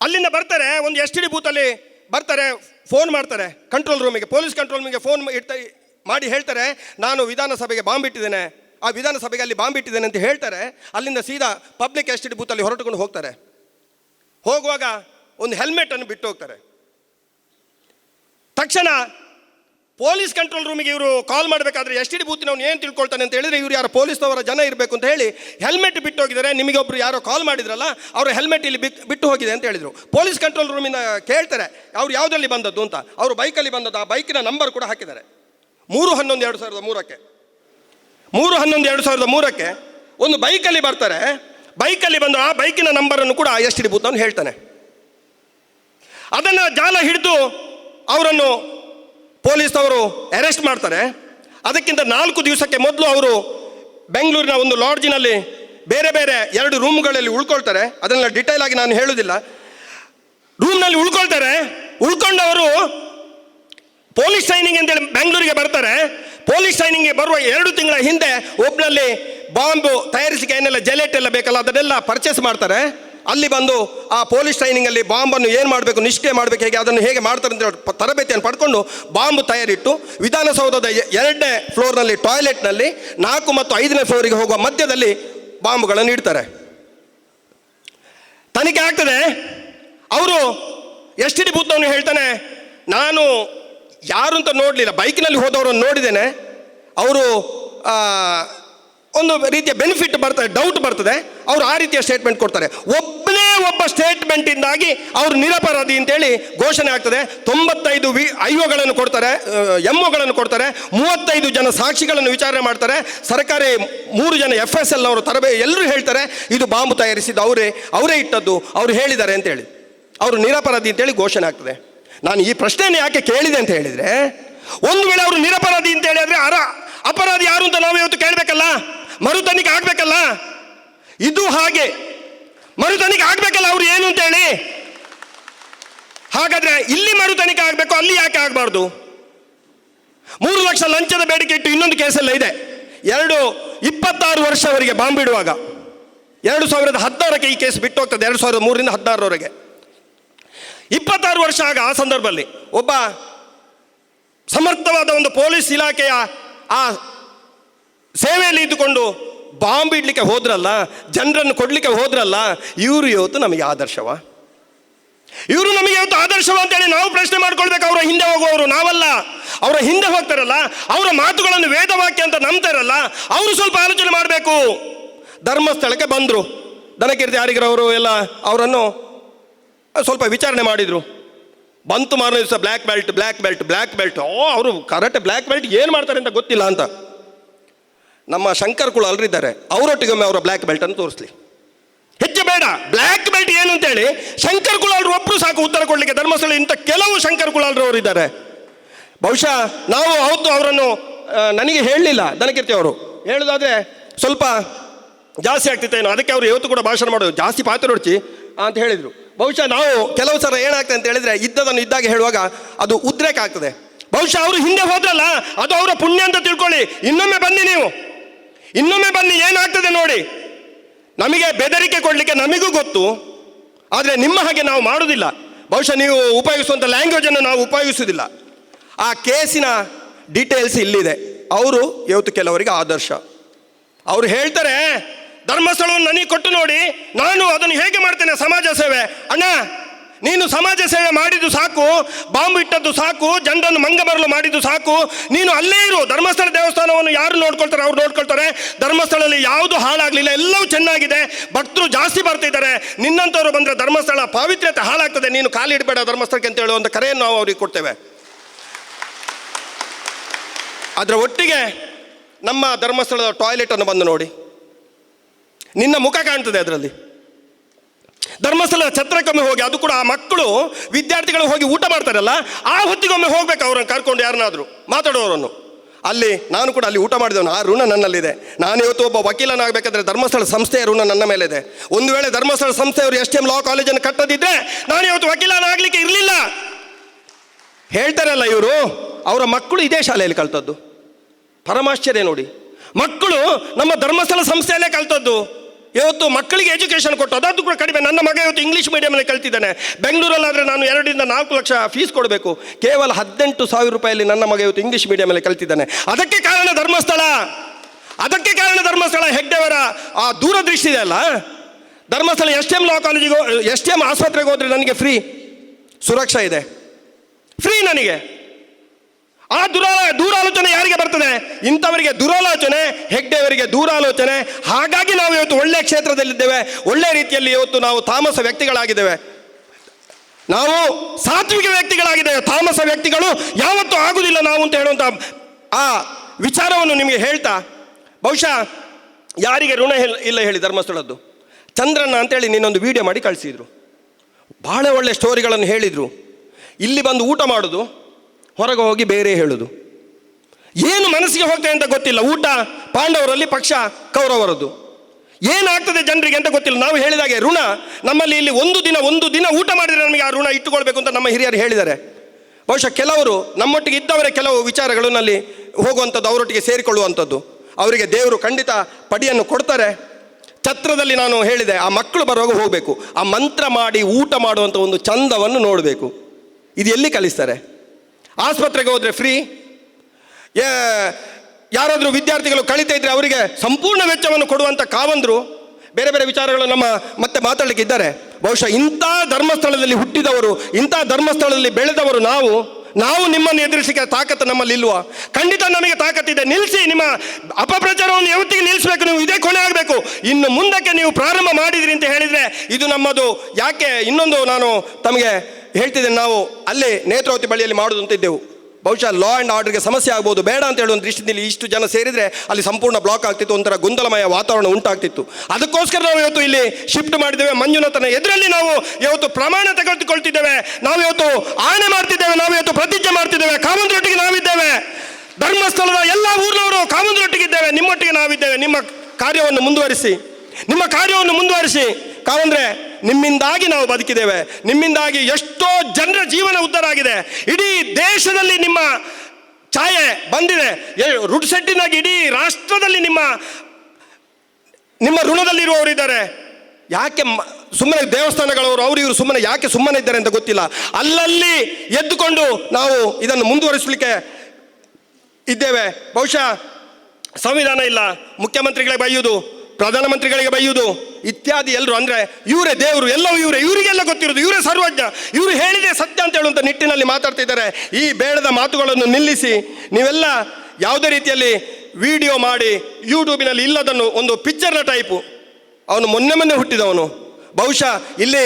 Speaker 1: ಅಲ್ಲಿಂದ ಬರ್ತಾರೆ, ಒಂದು ಎಸ್ ಟಿ ಬೂತಲ್ಲಿ ಬರ್ತಾರೆ, ಫೋನ್ ಮಾಡ್ತಾರೆ, ಕಂಟ್ರೋಲ್ ರೂಮಿಗೆ, ಪೊಲೀಸ್ ಕಂಟ್ರೋಲ್ ರೂಮಿಗೆ ಫೋನ್ ಇಡ್ತಾ ಮಾಡಿ ಹೇಳ್ತಾರೆ, ನಾನು ವಿಧಾನಸಭೆಗೆ ಬಾಂಬ್ ಇಟ್ಟಿದ್ದೇನೆ, ಆ ವಿಧಾನಸಭೆಗೆ ಅಲ್ಲಿ ಬಾಂಬ್ ಇಟ್ಟಿದ್ದೇನೆ ಅಂತ ಹೇಳ್ತಾರೆ, ಅಲ್ಲಿಂದ ಸೀದಾ ಪಬ್ಲಿಕ್ ಎಸ್ ಟಿ ಡಿ ಬೂತಲ್ಲಿ ಹೊರಟುಕೊಂಡು ಹೋಗ್ತಾರೆ. ಹೋಗುವಾಗ ಒಂದು ಹೆಲ್ಮೆಟನ್ನು ಬಿಟ್ಟು ಹೋಗ್ತಾರೆ. ತಕ್ಷಣ ಪೊಲೀಸ್ ಕಂಟ್ರೋಲ್ ರೂಮಿಗೆ ಇವರು ಕಾಲ್ ಮಾಡಬೇಕಾದ್ರೆ ಎಸ್ ಟಿ ಡಿ ಬೂತಿನವ್ನು ಏನು ತಿಳ್ಕೊಳ್ತಾನೆ ಅಂತ ಹೇಳಿದ್ರೆ ಇವರು ಯಾರು ಪೊಲೀಸ್ನವರ ಜನ ಇರಬೇಕು ಅಂತ ಹೇಳಿ ಹೆಲ್ಮೆಟ್ ಬಿಟ್ಟು ಹೋಗಿದ್ದಾರೆ. ನಿಮಗೆ ಒಬ್ಬರು ಯಾರೋ ಕಾಲ್ ಮಾಡಿದ್ರಲ್ಲ, ಅವರು ಹೆಲ್ಮೆಟ್ ಇಲ್ಲಿ ಬಿಟ್ಟು ಬಿಟ್ಟು ಹೋಗಿದೆ ಅಂತ ಹೇಳಿದರು. ಪೊಲೀಸ್ ಕಂಟ್ರೋಲ್ ರೂಮಿನ ಕೇಳ್ತಾರೆ, ಅವ್ರು ಯಾವುದರಲ್ಲಿ ಬಂದದ್ದು ಅಂತ. ಅವರು ಬೈಕಲ್ಲಿ ಬಂದದ್ದು, ಆ ಬೈಕಿನ ನಂಬರ್ ಕೂಡ ಹಾಕಿದ್ದಾರೆ. ಮೂರು ಹನ್ನೊಂದು ಎರಡು ಸಾವಿರದ ಮೂರಕ್ಕೆ. ಮೂರು ಹನ್ನೊಂದು ಎರಡು ಸಾವಿರದ ಮೂರಕ್ಕೆ ಒಂದು ಬೈಕಲ್ಲಿ ಬರ್ತಾರೆ. ಬೈಕಲ್ಲಿ ಬಂದು ಆ ಬೈಕಿನ ನಂಬರನ್ನು ಕೂಡ ಎಸ್ ಬೂತ್ ಅವ್ನು ಹೇಳ್ತಾನೆ. ಅದನ್ನು ಜಾಲ ಹಿಡಿದು ಅವರನ್ನು ಪೊಲೀಸ್ನವರು ಅರೆಸ್ಟ್ ಮಾಡ್ತಾರೆ. ಅದಕ್ಕಿಂತ ನಾಲ್ಕು ದಿವಸಕ್ಕೆ ಮೊದಲು ಅವರು ಬೆಂಗಳೂರಿನ ಒಂದು ಲಾಡ್ಜಿನಲ್ಲಿ ಬೇರೆ ಬೇರೆ ಎರಡು ರೂಮ್ಗಳಲ್ಲಿ ಉಳ್ಕೊಳ್ತಾರೆ. ಅದನ್ನ ಡಿಟೇಲ್ ಆಗಿ ನಾನು ಹೇಳುವುದಿಲ್ಲ. ರೂಮ್ನಲ್ಲಿ ಉಳ್ಕೊಳ್ತಾರೆ. ಉಳ್ಕೊಂಡವರು ಪೊಲೀಸ್ ಟ್ರೈನಿಂಗ್ ಅಂತೇಳಿ ಬೆಂಗಳೂರಿಗೆ ಬರ್ತಾರೆ. ಪೊಲೀಸ್ ಟ್ರೈನಿಂಗ್ಗೆ ಬರುವ ಎರಡು ತಿಂಗಳ ಹಿಂದೆ ಒಬ್ನಲ್ಲಿ ಬಾಂಬು ತಯಾರಿಸಿಕೆ ಏನೆಲ್ಲ ಜೆಲೆಟ್ ಎಲ್ಲ ಬೇಕಲ್ಲ, ಅದನ್ನೆಲ್ಲ ಪರ್ಚೇಸ್ ಮಾಡ್ತಾರೆ. ಅಲ್ಲಿ ಬಂದು ಆ ಪೊಲೀಸ್ ಟ್ರೈನಿಂಗಲ್ಲಿ ಬಾಂಬನ್ನು ಏನು ಮಾಡಬೇಕು, ನಿಷ್ಕ್ರಿಯ ಮಾಡಬೇಕು, ಹೇಗೆ ಅದನ್ನು ಹೇಗೆ ಮಾಡ್ತಾರೆ ಅಂತ ತರಬೇತಿಯನ್ನು ಪಡ್ಕೊಂಡು ಬಾಂಬ್ ತಯಾರಿಟ್ಟು ವಿಧಾನಸೌಧದ ಎರಡನೇ ಫ್ಲೋರ್ನಲ್ಲಿ ಟಾಯ್ಲೆಟ್ನಲ್ಲಿ ನಾಲ್ಕು ಮತ್ತು ಐದನೇ ಫ್ಲೋರಿಗೆ ಹೋಗುವ ಮಧ್ಯದಲ್ಲಿ ಬಾಂಬುಗಳನ್ನು ಇಡ್ತಾರೆ ತನಿಖೆ ಆಗ್ತದೆ. ಅವರು ಎಸ್ ಟಿ ಡಿ ಬೂತ್ನವನು ಹೇಳ್ತಾನೆ, ನಾನು ಯಾರು ಅಂತ ನೋಡಲಿಲ್ಲ, ಬೈಕಿನಲ್ಲಿ ಹೋದವರನ್ನು ನೋಡಿದ್ದೇನೆ. ಅವರು ಒಂದು ರೀತಿಯ ಬೆನಿಫಿಟ್ ಬರ್ತದೆ ಡೌಟ್ ಬರ್ತದೆ, ಅವರು ಆ ರೀತಿಯ ಸ್ಟೇಟ್ಮೆಂಟ್ ಕೊಡ್ತಾರೆ. ಒಬ್ಬನೇ ಒಬ್ಬ ಸ್ಟೇಟ್ಮೆಂಟಿಂದಾಗಿ ಅವರು ನಿರಪರಾಧಿ ಅಂತೇಳಿ ಘೋಷಣೆ ಆಗ್ತದೆ. ತೊಂಬತ್ತೈದು ವಿ ಐಒಗಳನ್ನು ಕೊಡ್ತಾರೆ ಎಮ್ಒಗಳನ್ನು ಕೊಡ್ತಾರೆ, ಮೂವತ್ತೈದು ಜನ ಸಾಕ್ಷಿಗಳನ್ನು ವಿಚಾರಣೆ ಮಾಡ್ತಾರೆ. ಸರ್ಕಾರಿ ಮೂರು ಜನ ಎಫ್ ಎಸ್ ಎಲ್ ಅವರು ತರಬೇ, ಎಲ್ಲರೂ ಹೇಳ್ತಾರೆ, ಇದು ಬಾಂಬು ತಯಾರಿಸಿದ್ದು ಅವರೇ ಅವರೇ ಇಟ್ಟದ್ದು, ಅವರು ಹೇಳಿದ್ದಾರೆ ಅಂತೇಳಿ. ಅವರು ನಿರಪರಾಧಿ ಅಂತೇಳಿ ಘೋಷಣೆ ಆಗ್ತದೆ. ನಾನು ಈ ಪ್ರಶ್ನೆಯನ್ನು ಯಾಕೆ ಕೇಳಿದೆ ಅಂತ ಹೇಳಿದರೆ, ಒಂದು ವೇಳೆ ಅವರು ನಿರಪರಾಧಿ ಅಂತ ಹೇಳಿದ್ರೆ ಅರ, ಅಪರಾಧಿ ಯಾರು ಅಂತ ನಾವು ಇವತ್ತು ಕೇಳಬೇಕಲ್ಲ? ಮರು ತನಿಖೆ ಆಗ್ಬೇಕಲ್ಲ? ಇದು ಹಾಗೆ. ಮರು ತನಿಖೆ ಆಗ್ಬೇಕಲ್ಲ ಅವ್ರು ಏನು ಅಂತ ಹೇಳಿ ಹಾಗಾದ್ರೆ ಇಲ್ಲಿ ಮರು ತನಿಖೆ ಆಗಬೇಕು, ಅಲ್ಲಿ ಯಾಕೆ ಆಗಬಾರ್ದು? ಮೂರು ಲಕ್ಷ ಲಂಚದ ಬೇಡಿಕೆ ಇಟ್ಟು ಇನ್ನೊಂದು ಕೇಸಲ್ಲ ಇದೆ. ಎರಡು ಇಪ್ಪತ್ತಾರು ವರ್ಷ ಅವರಿಗೆ ಬಾಂಬ್ ಇಡುವಾಗ. ಎರಡು ಸಾವಿರದ ಹದಿನಾರಕ್ಕೆ ಈ ಕೇಸ್ ಬಿಟ್ಟು ಹೋಗ್ತದೆ ಎರಡು ಸಾವಿರದ ಮೂರರಿಂದ ಹದಿನಾರರವರೆಗೆ. ಇಪ್ಪತ್ತಾರು ವರ್ಷ ಆಗ ಆ ಸಂದರ್ಭದಲ್ಲಿ ಒಬ್ಬ ಸಮರ್ಥವಾದ ಒಂದು ಪೊಲೀಸ್ ಇಲಾಖೆಯ ಆ ಸೇವೆಯಲ್ಲಿ ಇದ್ದುಕೊಂಡು ಬಾಂಬ್ ಇಡ್ಲಿಕ್ಕೆ ಹೋದ್ರಲ್ಲ, ಜನರನ್ನು ಕೊಡಲಿಕ್ಕೆ ಹೋದ್ರಲ್ಲ, ಇವರು ಇವತ್ತು ನಮಗೆ ಆದರ್ಶವ. ಇವರು ನಮಗೆ ಇವತ್ತು ಆದರ್ಶವ ಅಂತೇಳಿ ನಾವು ಪ್ರಶ್ನೆ ಮಾಡ್ಕೊಳ್ಬೇಕು, ಅವರ ಹಿಂದೆ ಹೋಗುವವರು. ನಾವಲ್ಲ. ಅವರ ಹಿಂದೆ ಹೋಗ್ತಾರಲ್ಲ, ಅವರ ಮಾತುಗಳನ್ನು ವೇದವಾಕ್ಯ ಅಂತ ನಂಬ್ತಾರಲ್ಲ, ಅವರು ಸ್ವಲ್ಪ ಆಲೋಚನೆ ಮಾಡಬೇಕು. ಧರ್ಮಸ್ಥಳಕ್ಕೆ ಬಂದರು. ದನಕೀರ್ತಿ ಯಾರಿಗರವರು ಎಲ್ಲ ಅವರನ್ನು ಸ್ವಲ್ಪ ವಿಚಾರಣೆ ಮಾಡಿದರು. ಬಂತು ಮಾರನೇ ದಿವಸ black belt black belt black belt oh, ಅವರು ಕರೆಕ್ಟ್ ಬ್ಲ್ಯಾಕ್ ಬೆಲ್ಟ್ ಏನು ಮಾಡ್ತಾರೆ ಅಂತ ಗೊತ್ತಿಲ್ಲ ಅಂತ. ನಮ್ಮ ಶಂಕರ್ ಕುಳ ಅಲ್ರಿದ್ದಾರೆ. ಅವರೊಟ್ಟಿಗೊಮ್ಮೆ ಅವರ ಬ್ಲ್ಯಾಕ್ ಬೆಲ್ಟ್ ಅನ್ನು ತೋರಿಸ್ಲಿ. ಹೆಚ್ಚು ಬೇಡ. ಬ್ಲ್ಯಾಕ್ ಬೆಲ್ಟ್ ಏನು ಅಂತೇಳಿ ಶಂಕರ್ ಕುಳಾಲ್ರು ಒಬ್ಬರು ಸಾಕು ಉತ್ತರ ಕೊಡಲಿಕ್ಕೆ. ಧರ್ಮಸ್ಥಳ ಇಂಥ ಕೆಲವು ಶಂಕರ್ ಕುಲಾಲ್ರವರು ಇದ್ದಾರೆ. ಬಹುಶಃ ನಾವು ಅವತ್ತು ಅವರನ್ನು ನನಗೆ ಹೇಳಲಿಲ್ಲ. ದನಕೀರ್ತಿ ಅವರು ಹೇಳೋದಾದ್ರೆ ಸ್ವಲ್ಪ ಜಾಸ್ತಿ ಆಗ್ತಿತ್ತೇನೋ ಅದಕ್ಕೆ ಅವರು ಇವತ್ತು ಕೂಡ ಭಾಷಣ ಮಾಡೋದು ಜಾಸ್ತಿ ಪಾತ್ರ ಹೊಡ್ಚಿ ಅಂತ ಹೇಳಿದರು. ಬಹುಶಃ ನಾವು ಕೆಲವು ಸಲ ಏನಾಗ್ತದೆ ಅಂತ ಹೇಳಿದ್ರೆ ಇದ್ದದನ್ನು ಇದ್ದಾಗ ಹೇಳುವಾಗ ಅದು ಉದ್ರೇಕ ಆಗ್ತದೆ. ಬಹುಶಃ ಅವರು ಹಿಂದೆ ಹೋದ್ರಲ್ಲ, ಅದು ಅವರ ಪುಣ್ಯ ಅಂತ ತಿಳ್ಕೊಳ್ಳಿ. ಇನ್ನೊಮ್ಮೆ ಬನ್ನಿ ನೀವು. ಇನ್ನೊಮ್ಮೆ ಬನ್ನಿ, ಏನಾಗ್ತದೆ ನೋಡಿ. ನಮಗೆ ಬೆದರಿಕೆ ಕೊಡಲಿಕ್ಕೆ ನಮಗೂ ಗೊತ್ತು, ಆದರೆ ನಿಮ್ಮ ಹಾಗೆ ನಾವು ಮಾಡುವುದಿಲ್ಲ ಬಹುಶಃ ನೀವು ಉಪಯೋಗಿಸುವಂಥ ಲ್ಯಾಂಗ್ವೇಜನ್ನು ನಾವು ಉಪಯೋಗಿಸುವುದಿಲ್ಲ ಆ ಕೇಸಿನ ಡೀಟೇಲ್ಸ್ ಇಲ್ಲಿದೆ. ಅವರು ಇವತ್ತು ಕೆಲವರಿಗೆ ಆದರ್ಶ. ಅವರು ಹೇಳ್ತಾರೆ, ಧರ್ಮಸ್ಥಳವನ್ನು ನನಗೆ ಕೊಟ್ಟು ನೋಡಿ, ನಾನು ಅದನ್ನು ಹೇಗೆ ಮಾಡ್ತೇನೆ ಸಮಾಜ ಸೇವೆ? ಅಣ್ಣ ನೀನು ಸಮಾಜ ಸೇವೆ ಮಾಡಿದ್ದು ಸಾಕು, ಬಾಂಬ್ ಇಟ್ಟದ್ದು ಸಾಕು, ಜನರನ್ನು ಮಂಗ ಬರಲು ಮಾಡಿದ್ದು ಸಾಕು. ನೀನು ಅಲ್ಲೇ ಇರು, ಧರ್ಮಸ್ಥಳ ದೇವಸ್ಥಾನವನ್ನು ಯಾರು ನೋಡ್ಕೊಳ್ತಾರೆ, ಅವ್ರು ನೋಡ್ಕೊಳ್ತಾರೆ. ಧರ್ಮಸ್ಥಳದಲ್ಲಿ ಯಾವುದು ಹಾಳಾಗಲಿಲ್ಲ, ಎಲ್ಲವೂ ಚೆನ್ನಾಗಿದೆ. ಭಕ್ತರು ಜಾಸ್ತಿ ಬರ್ತಿದ್ದಾರೆ ನಿನ್ನಂಥವ್ರು ಬಂದರೆ ಧರ್ಮಸ್ಥಳ ಪಾವಿತ್ರ್ಯತೆ ಹಾಳಾಗ್ತದೆ. ನೀನು ಕಾಲಿಡಬೇಡ ಧರ್ಮಸ್ಥಳಕ್ಕೆ ಅಂತ ಹೇಳುವಂಥ ಕರೆಯನ್ನು ನಾವು ಅವ್ರಿಗೆ ಕೊಡ್ತೇವೆ. ಅದರ ಒಟ್ಟಿಗೆ ನಮ್ಮ ಧರ್ಮಸ್ಥಳದ ಟಾಯ್ಲೆಟನ್ನು ಬಂದು ನೋಡಿ. ನಿನ್ನ ಮುಖ ಕಾಣ್ತದೆ ಅದರಲ್ಲಿ. ಧರ್ಮಸ್ಥಳದ ಛತ್ರಕ್ಕೊಮ್ಮೆ ಹೋಗಿ ಅದು ಕೂಡ ಆ ಮಕ್ಕಳು, ವಿದ್ಯಾರ್ಥಿಗಳು ಹೋಗಿ ಊಟ ಮಾಡ್ತಾರಲ್ಲ, ಆ ಹೊತ್ತಿಗೊಮ್ಮೆ ಹೋಗ್ಬೇಕು ಅವರನ್ನು ಕರ್ಕೊಂಡು ಯಾರನ್ನಾದರೂ. ಮಾತಾಡೋರನ್ನು. ಅಲ್ಲಿ ನಾನು ಕೂಡ ಅಲ್ಲಿ ಊಟ ಮಾಡಿದವನು. ಆ ಋಣ ನನ್ನಲ್ಲಿದೆ. ನಾನು ಇವತ್ತು ಒಬ್ಬ ವಕೀಲನಾಗಬೇಕಾದ್ರೆ ಧರ್ಮಸ್ಥಳ ಸಂಸ್ಥೆಯ ಋಣ ನನ್ನ ಮೇಲೆ ಇದೆ ಒಂದು ವೇಳೆ ಧರ್ಮಸ್ಥಳ ಸಂಸ್ಥೆಯವರು ಎಸ್ ಟಿ ಎಂ ಲಾ ಕಾಲೇಜನ್ನು ಕಟ್ಟದಿದ್ದರೆ ನಾನು ಇವತ್ತು ವಕೀಲನಾಗಲಿಕ್ಕೆ ಇರಲಿಲ್ಲ. ಹೇಳ್ತಾರಲ್ಲ ಇವರು, ಅವರ ಮಕ್ಕಳು ಇದೇ ಶಾಲೆಯಲ್ಲಿ ಕಲ್ತದ್ದು. ಪರಮಾಶ್ಚರ್ಯ ನೋಡಿ. ಮಕ್ಕಳು ನಮ್ಮ ಧರ್ಮಸ್ಥಳ ಸಂಸ್ಥೆಯಲ್ಲೇ ಕಲ್ತದ್ದು. ಇವತ್ತು ಮಕ್ಕಳಿಗೆ ಎಜುಕೇಷನ್ ಕೊಟ್ಟು ಅದದ್ದು ಕೂಡ ಕಡಿಮೆ. ನನ್ನ ಮಗ ಇವತ್ತು ಇಂಗ್ಲೀಷ್ ಮೀಡಿಯಮಲ್ಲಿ ಕಲ್ತಿದ್ದಾನೆ. ಬೆಂಗಳೂರಲ್ಲಾದರೆ ನಾನು ಎರಡರಿಂದ ನಾಲ್ಕು ಲಕ್ಷ ಫೀಸ್ ಕೊಡಬೇಕು. ಕೇವಲ ಹದಿನೆಂಟು ಸಾವಿರ ರೂಪಾಯಲ್ಲಿ ನನ್ನ ಮಗ ಇವತ್ತು ಇಂಗ್ಲೀಷ್ ಮೀಡಿಯಮಲ್ಲಿ ಕಲ್ತಿದ್ದಾನೆ. ಅದಕ್ಕೆ ಕಾರಣ ಧರ್ಮಸ್ಥಳ. ಅದಕ್ಕೆ ಕಾರಣ ಧರ್ಮಸ್ಥಳ ಹೆಗ್ಡೆಯವರ ಆ ದೂರದೃಷ್ಟಿ ಇದೆ ಅಲ್ಲ? Dharmasthala S T M law ಕಾಲೇಜಿಗೆ ಎಸ್ ಟಿ ಎಂ ಆಸ್ಪತ್ರೆಗೆ ಹೋದರೆ ನನಗೆ ಫ್ರೀ ಸುರಕ್ಷಾ ಇದೆ. ಫ್ರೀ ನನಗೆ. ಆ ದುರಾ ದೂರಾಲೋಚನೆ ಯಾರಿಗೆ ಬರ್ತದೆ? ಇಂಥವರಿಗೆ ದುರಾಲೋಚನೆ, ಹೆಗ್ಡೆಯವರಿಗೆ ದೂರಾಲೋಚನೆ. ಹಾಗಾಗಿ ನಾವು ಇವತ್ತು ಒಳ್ಳೆ ಕ್ಷೇತ್ರದಲ್ಲಿದ್ದೇವೆ. ಒಳ್ಳೆ ರೀತಿಯಲ್ಲಿ ಇವತ್ತು ನಾವು ತಾಮಸ ವ್ಯಕ್ತಿಗಳಾಗಿದ್ದೇವೆ. ನಾವು ಸಾತ್ವಿಕ ವ್ಯಕ್ತಿಗಳಾಗಿದ್ದೇವೆ. ತಾಮಸ ವ್ಯಕ್ತಿಗಳು ಯಾವತ್ತೂ ಆಗುದಿಲ್ಲ ನಾವು ಅಂತ ಹೇಳುವಂಥ ಆ ವಿಚಾರವನ್ನು ನಿಮಗೆ ಹೇಳ್ತಾ, ಬಹುಶಃ ಯಾರಿಗೆ ಋಣ ಇಲ್ಲ ಹೇಳಿ ಧರ್ಮಸ್ಥಳದ್ದು. ಚಂದ್ರಣ್ಣ ಅಂತೇಳಿ ನಿನ್ನೊಂದು ವಿಡಿಯೋ ಮಾಡಿ ಕಳಿಸಿದ್ರು. ಭಾಳ ಒಳ್ಳೆ ಸ್ಟೋರಿಗಳನ್ನು ಹೇಳಿದರು. ಇಲ್ಲಿ ಬಂದು ಊಟ ಮಾಡೋದು. ಹೊರಗೆ ಹೋಗಿ ಬೇರೆ ಹೇಳುದು. ಏನು ಮನಸ್ಸಿಗೆ ಹೋಗ್ತದೆ ಅಂತ ಗೊತ್ತಿಲ್ಲ. ಊಟ, ಪಾಂಡವರಲ್ಲಿ ಪಕ್ಷ, ಕೌರವರದ್ದು. ಏನಾಗ್ತದೆ ಜನರಿಗೆ ಅಂತ ಗೊತ್ತಿಲ್ಲ. ನಾವು ಹೇಳಿದಾಗೆ ಋಣ, ನಮ್ಮಲ್ಲಿ ಇಲ್ಲಿ ಒಂದು ದಿನ ಒಂದು ದಿನ ಊಟ ಮಾಡಿದರೆ ನಮಗೆ ಆ ಋಣ ಇಟ್ಟುಕೊಳ್ಬೇಕು ಅಂತ ನಮ್ಮ ಹಿರಿಯರು ಹೇಳಿದ್ದಾರೆ. ಬಹುಶಃ ಕೆಲವರು, ನಮ್ಮೊಟ್ಟಿಗೆ ಇದ್ದವರೇ ಕೆಲವು ವಿಚಾರಗಳಲ್ಲಿ ಹೋಗುವಂಥದ್ದು, ಅವರೊಟ್ಟಿಗೆ ಸೇರಿಕೊಳ್ಳುವಂಥದ್ದು. ಅವರಿಗೆ ದೇವರು ಖಂಡಿತ ಪಡಿಯನ್ನು ಕೊಡ್ತಾರೆ. ಛತ್ರದಲ್ಲಿ ನಾನು ಹೇಳಿದೆ, ಆ ಮಕ್ಕಳು ಬರುವಾಗ ಹೋಗಬೇಕು. ಆ ಮಂತ್ರ ಮಾಡಿ ಊಟ ಮಾಡುವಂಥ ಒಂದು ಚಂದವನ್ನು ನೋಡಬೇಕು. ಇದು ಎಲ್ಲಿ ಕಲಿಸ್ತಾರೆ? ಆಸ್ಪತ್ರೆಗೆ ಹೋದರೆ ಫ್ರೀ ಯಾರಾದರೂ ವಿದ್ಯಾರ್ಥಿಗಳು ಕಳೀತಾ ಇದ್ದರೆ ಅವರಿಗೆ ಸಂಪೂರ್ಣ ವೆಚ್ಚವನ್ನು ಕೊಡುವಂಥ ಕಾವಂದರು. ಬೇರೆ ಬೇರೆ ವಿಚಾರಗಳು ನಮ್ಮ ಮತ್ತೆ ಮಾತಾಡಲಿಕ್ಕೆ ಇದ್ದಾರೆ. ಬಹುಶಃ ಇಂಥ ಧರ್ಮಸ್ಥಳದಲ್ಲಿ ಹುಟ್ಟಿದವರು, ಇಂಥ ಧರ್ಮಸ್ಥಳದಲ್ಲಿ ಬೆಳೆದವರು ನಾವು ನಾವು ನಿಮ್ಮನ್ನು ಎದುರಿಸಿಕೆ ತಾಕತ್ತು ನಮ್ಮಲ್ಲಿ ಇಲ್ವಾ? ಖಂಡಿತ ನಮಗೆ ತಾಕತ್ತಿದೆ ನಿಲ್ಲಿಸಿ ನಿಮ್ಮ ಅಪಪ್ರಚಾರವನ್ನು ಯಾವತ್ತಿಗೆ ನಿಲ್ಲಿಸಬೇಕು? ನೀವು ಇದೇ ಕೊನೆ ಆಗಬೇಕು. ಇನ್ನು ಮುಂದಕ್ಕೆ ನೀವು ಪ್ರಾರಂಭ ಮಾಡಿದಿರಿ ಅಂತ ಹೇಳಿದರೆ ಇದು ನಮ್ಮದು ಯಾಕೆ? ಇನ್ನೊಂದು ನಾನು ತಮಗೆ ಹೇಳ್ತಿದ್ದೇನೆ ನಾವು ಅಲ್ಲೇ ನೇತ್ರಾವತಿ ಬಳಿಯಲ್ಲಿ ಮಾಡೋದು ಅಂತ ಇದ್ದೆವು ಬಹುಶಃ ಲಾ ಆ್ಯಂಡ್ ಆರ್ಡರ್ಗೆ ಸಮಸ್ಯೆ ಆಗ್ಬೋದು, ಬೇಡ ಅಂತ ಹೇಳುವ ದೃಷ್ಟಿಯಲ್ಲಿ ಇಷ್ಟು ಜನ ಸೇರಿದರೆ ಅಲ್ಲಿ ಸಂಪೂರ್ಣ ಬ್ಲಾಕ್ ಆಗ್ತಿತ್ತು, ಒಂಥರ ಗೊಂದಲಮಯ ವಾತಾವರಣ ಉಂಟಾಗ್ತಿತ್ತು. ಅದಕ್ಕೋಸ್ಕರ ನಾವು ಇವತ್ತು ಇಲ್ಲಿ ಶಿಫ್ಟ್ ಮಾಡಿದ್ದೇವೆ. ಮಂಜುನಾಥನ ಎದುರಲ್ಲಿ ನಾವು ಇವತ್ತು ಪ್ರಮಾಣ ತೆಗೆದುಕೊಳ್ತಿದ್ದೇವೆ. ನಾವು ಇವತ್ತು ಆಣೆ ಮಾಡ್ತಿದ್ದೇವೆ, ನಾವು ಇವತ್ತು ಪ್ರತಿಜ್ಞೆ ಮಾಡ್ತಿದ್ದೇವೆ. ಕಾಮಂದ್ರೊಟ್ಟಿಗೆ ನಾವಿದ್ದೇವೆ. ಧರ್ಮಸ್ಥಳದ ಎಲ್ಲ ಊರಿನವರು ಕಾಮಂದ್ರೊಟ್ಟಿಗಿದ್ದೇವೆ. ನಿಮ್ಮೊಟ್ಟಿಗೆ ನಾವಿದ್ದೇವೆ. ನಿಮ್ಮ ಕಾರ್ಯವನ್ನು ಮುಂದುವರಿಸಿ. ನಿಮ್ಮ ಕಾರ್ಯವನ್ನು ಮುಂದುವರಿಸಿ. ಕಾವಂದ್ರೆ ನಿಮ್ಮಿಂದಾಗಿ ನಾವು ಬದುಕಿದ್ದೇವೆ. ನಿಮ್ಮಿಂದಾಗಿ ಎಷ್ಟೋ ಜನರ ಜೀವನ ಉದ್ಧಾರ ಆಗಿದೆ. ಇಡೀ ದೇಶದಲ್ಲಿ ನಿಮ್ಮ ಛಾಯೆ ಬಂದಿದೆ. ರುಡ್ಸೆಟ್ಟಿನಾಗಿ ಇಡೀ ರಾಷ್ಟ್ರದಲ್ಲಿ ನಿಮ್ಮ ನಿಮ್ಮ ಋಣದಲ್ಲಿರುವವರು ಇದ್ದಾರೆ. ಯಾಕೆ ಸುಮ್ಮನೆ ದೇವಸ್ಥಾನಗಳವರು, ಅವರು ಇವರು ಸುಮ್ಮನೆ ಯಾಕೆ ಸುಮ್ಮನೆ ಇದ್ದಾರೆ ಅಂತ ಗೊತ್ತಿಲ್ಲ. ಅಲ್ಲಲ್ಲಿ ಎದ್ದುಕೊಂಡು ನಾವು ಇದನ್ನು ಮುಂದುವರಿಸಲಿಕ್ಕೆ ಇದ್ದೇವೆ. ಬಹುಶಃ ಸಂವಿಧಾನ ಇಲ್ಲ. ಮುಖ್ಯಮಂತ್ರಿಗಳಿಗೆ ಬೈಯುವುದು. ಪ್ರಧಾನಮಂತ್ರಿಗಳಿಗೆ ಬೈಯುವುದು ಇತ್ಯಾದಿ ಎಲ್ಲರೂ ಅಂದರೆ ಇವರೇ ದೇವರು, ಎಲ್ಲವೂ ಇವರೇ, ಇವರಿಗೆಲ್ಲ ಗೊತ್ತಿರೋದು, ಇವರೇ ಸರ್ವಜ್ಞ. ಇವರು ಹೇಳಿದೆ ಸತ್ಯ ಅಂತ ಹೇಳುವಂಥ ನಿಟ್ಟಿನಲ್ಲಿ ಮಾತಾಡ್ತಿದ್ದಾರೆ ಈ ಬೇಡದ ಮಾತುಗಳನ್ನು ನಿಲ್ಲಿಸಿ, ನೀವೆಲ್ಲ ಯಾವುದೇ ರೀತಿಯಲ್ಲಿ ವಿಡಿಯೋ ಮಾಡಿ, ಯೂಟ್ಯೂಬಿನಲ್ಲಿ ಇಲ್ಲದನ್ನು ಒಂದು ಪಿಕ್ಚರ್ನ ಟೈಪು ಅವನು ಮೊನ್ನೆ ಮೊನ್ನೆ ಹುಟ್ಟಿದವನು. ಬಹುಶಃ ಇಲ್ಲಿ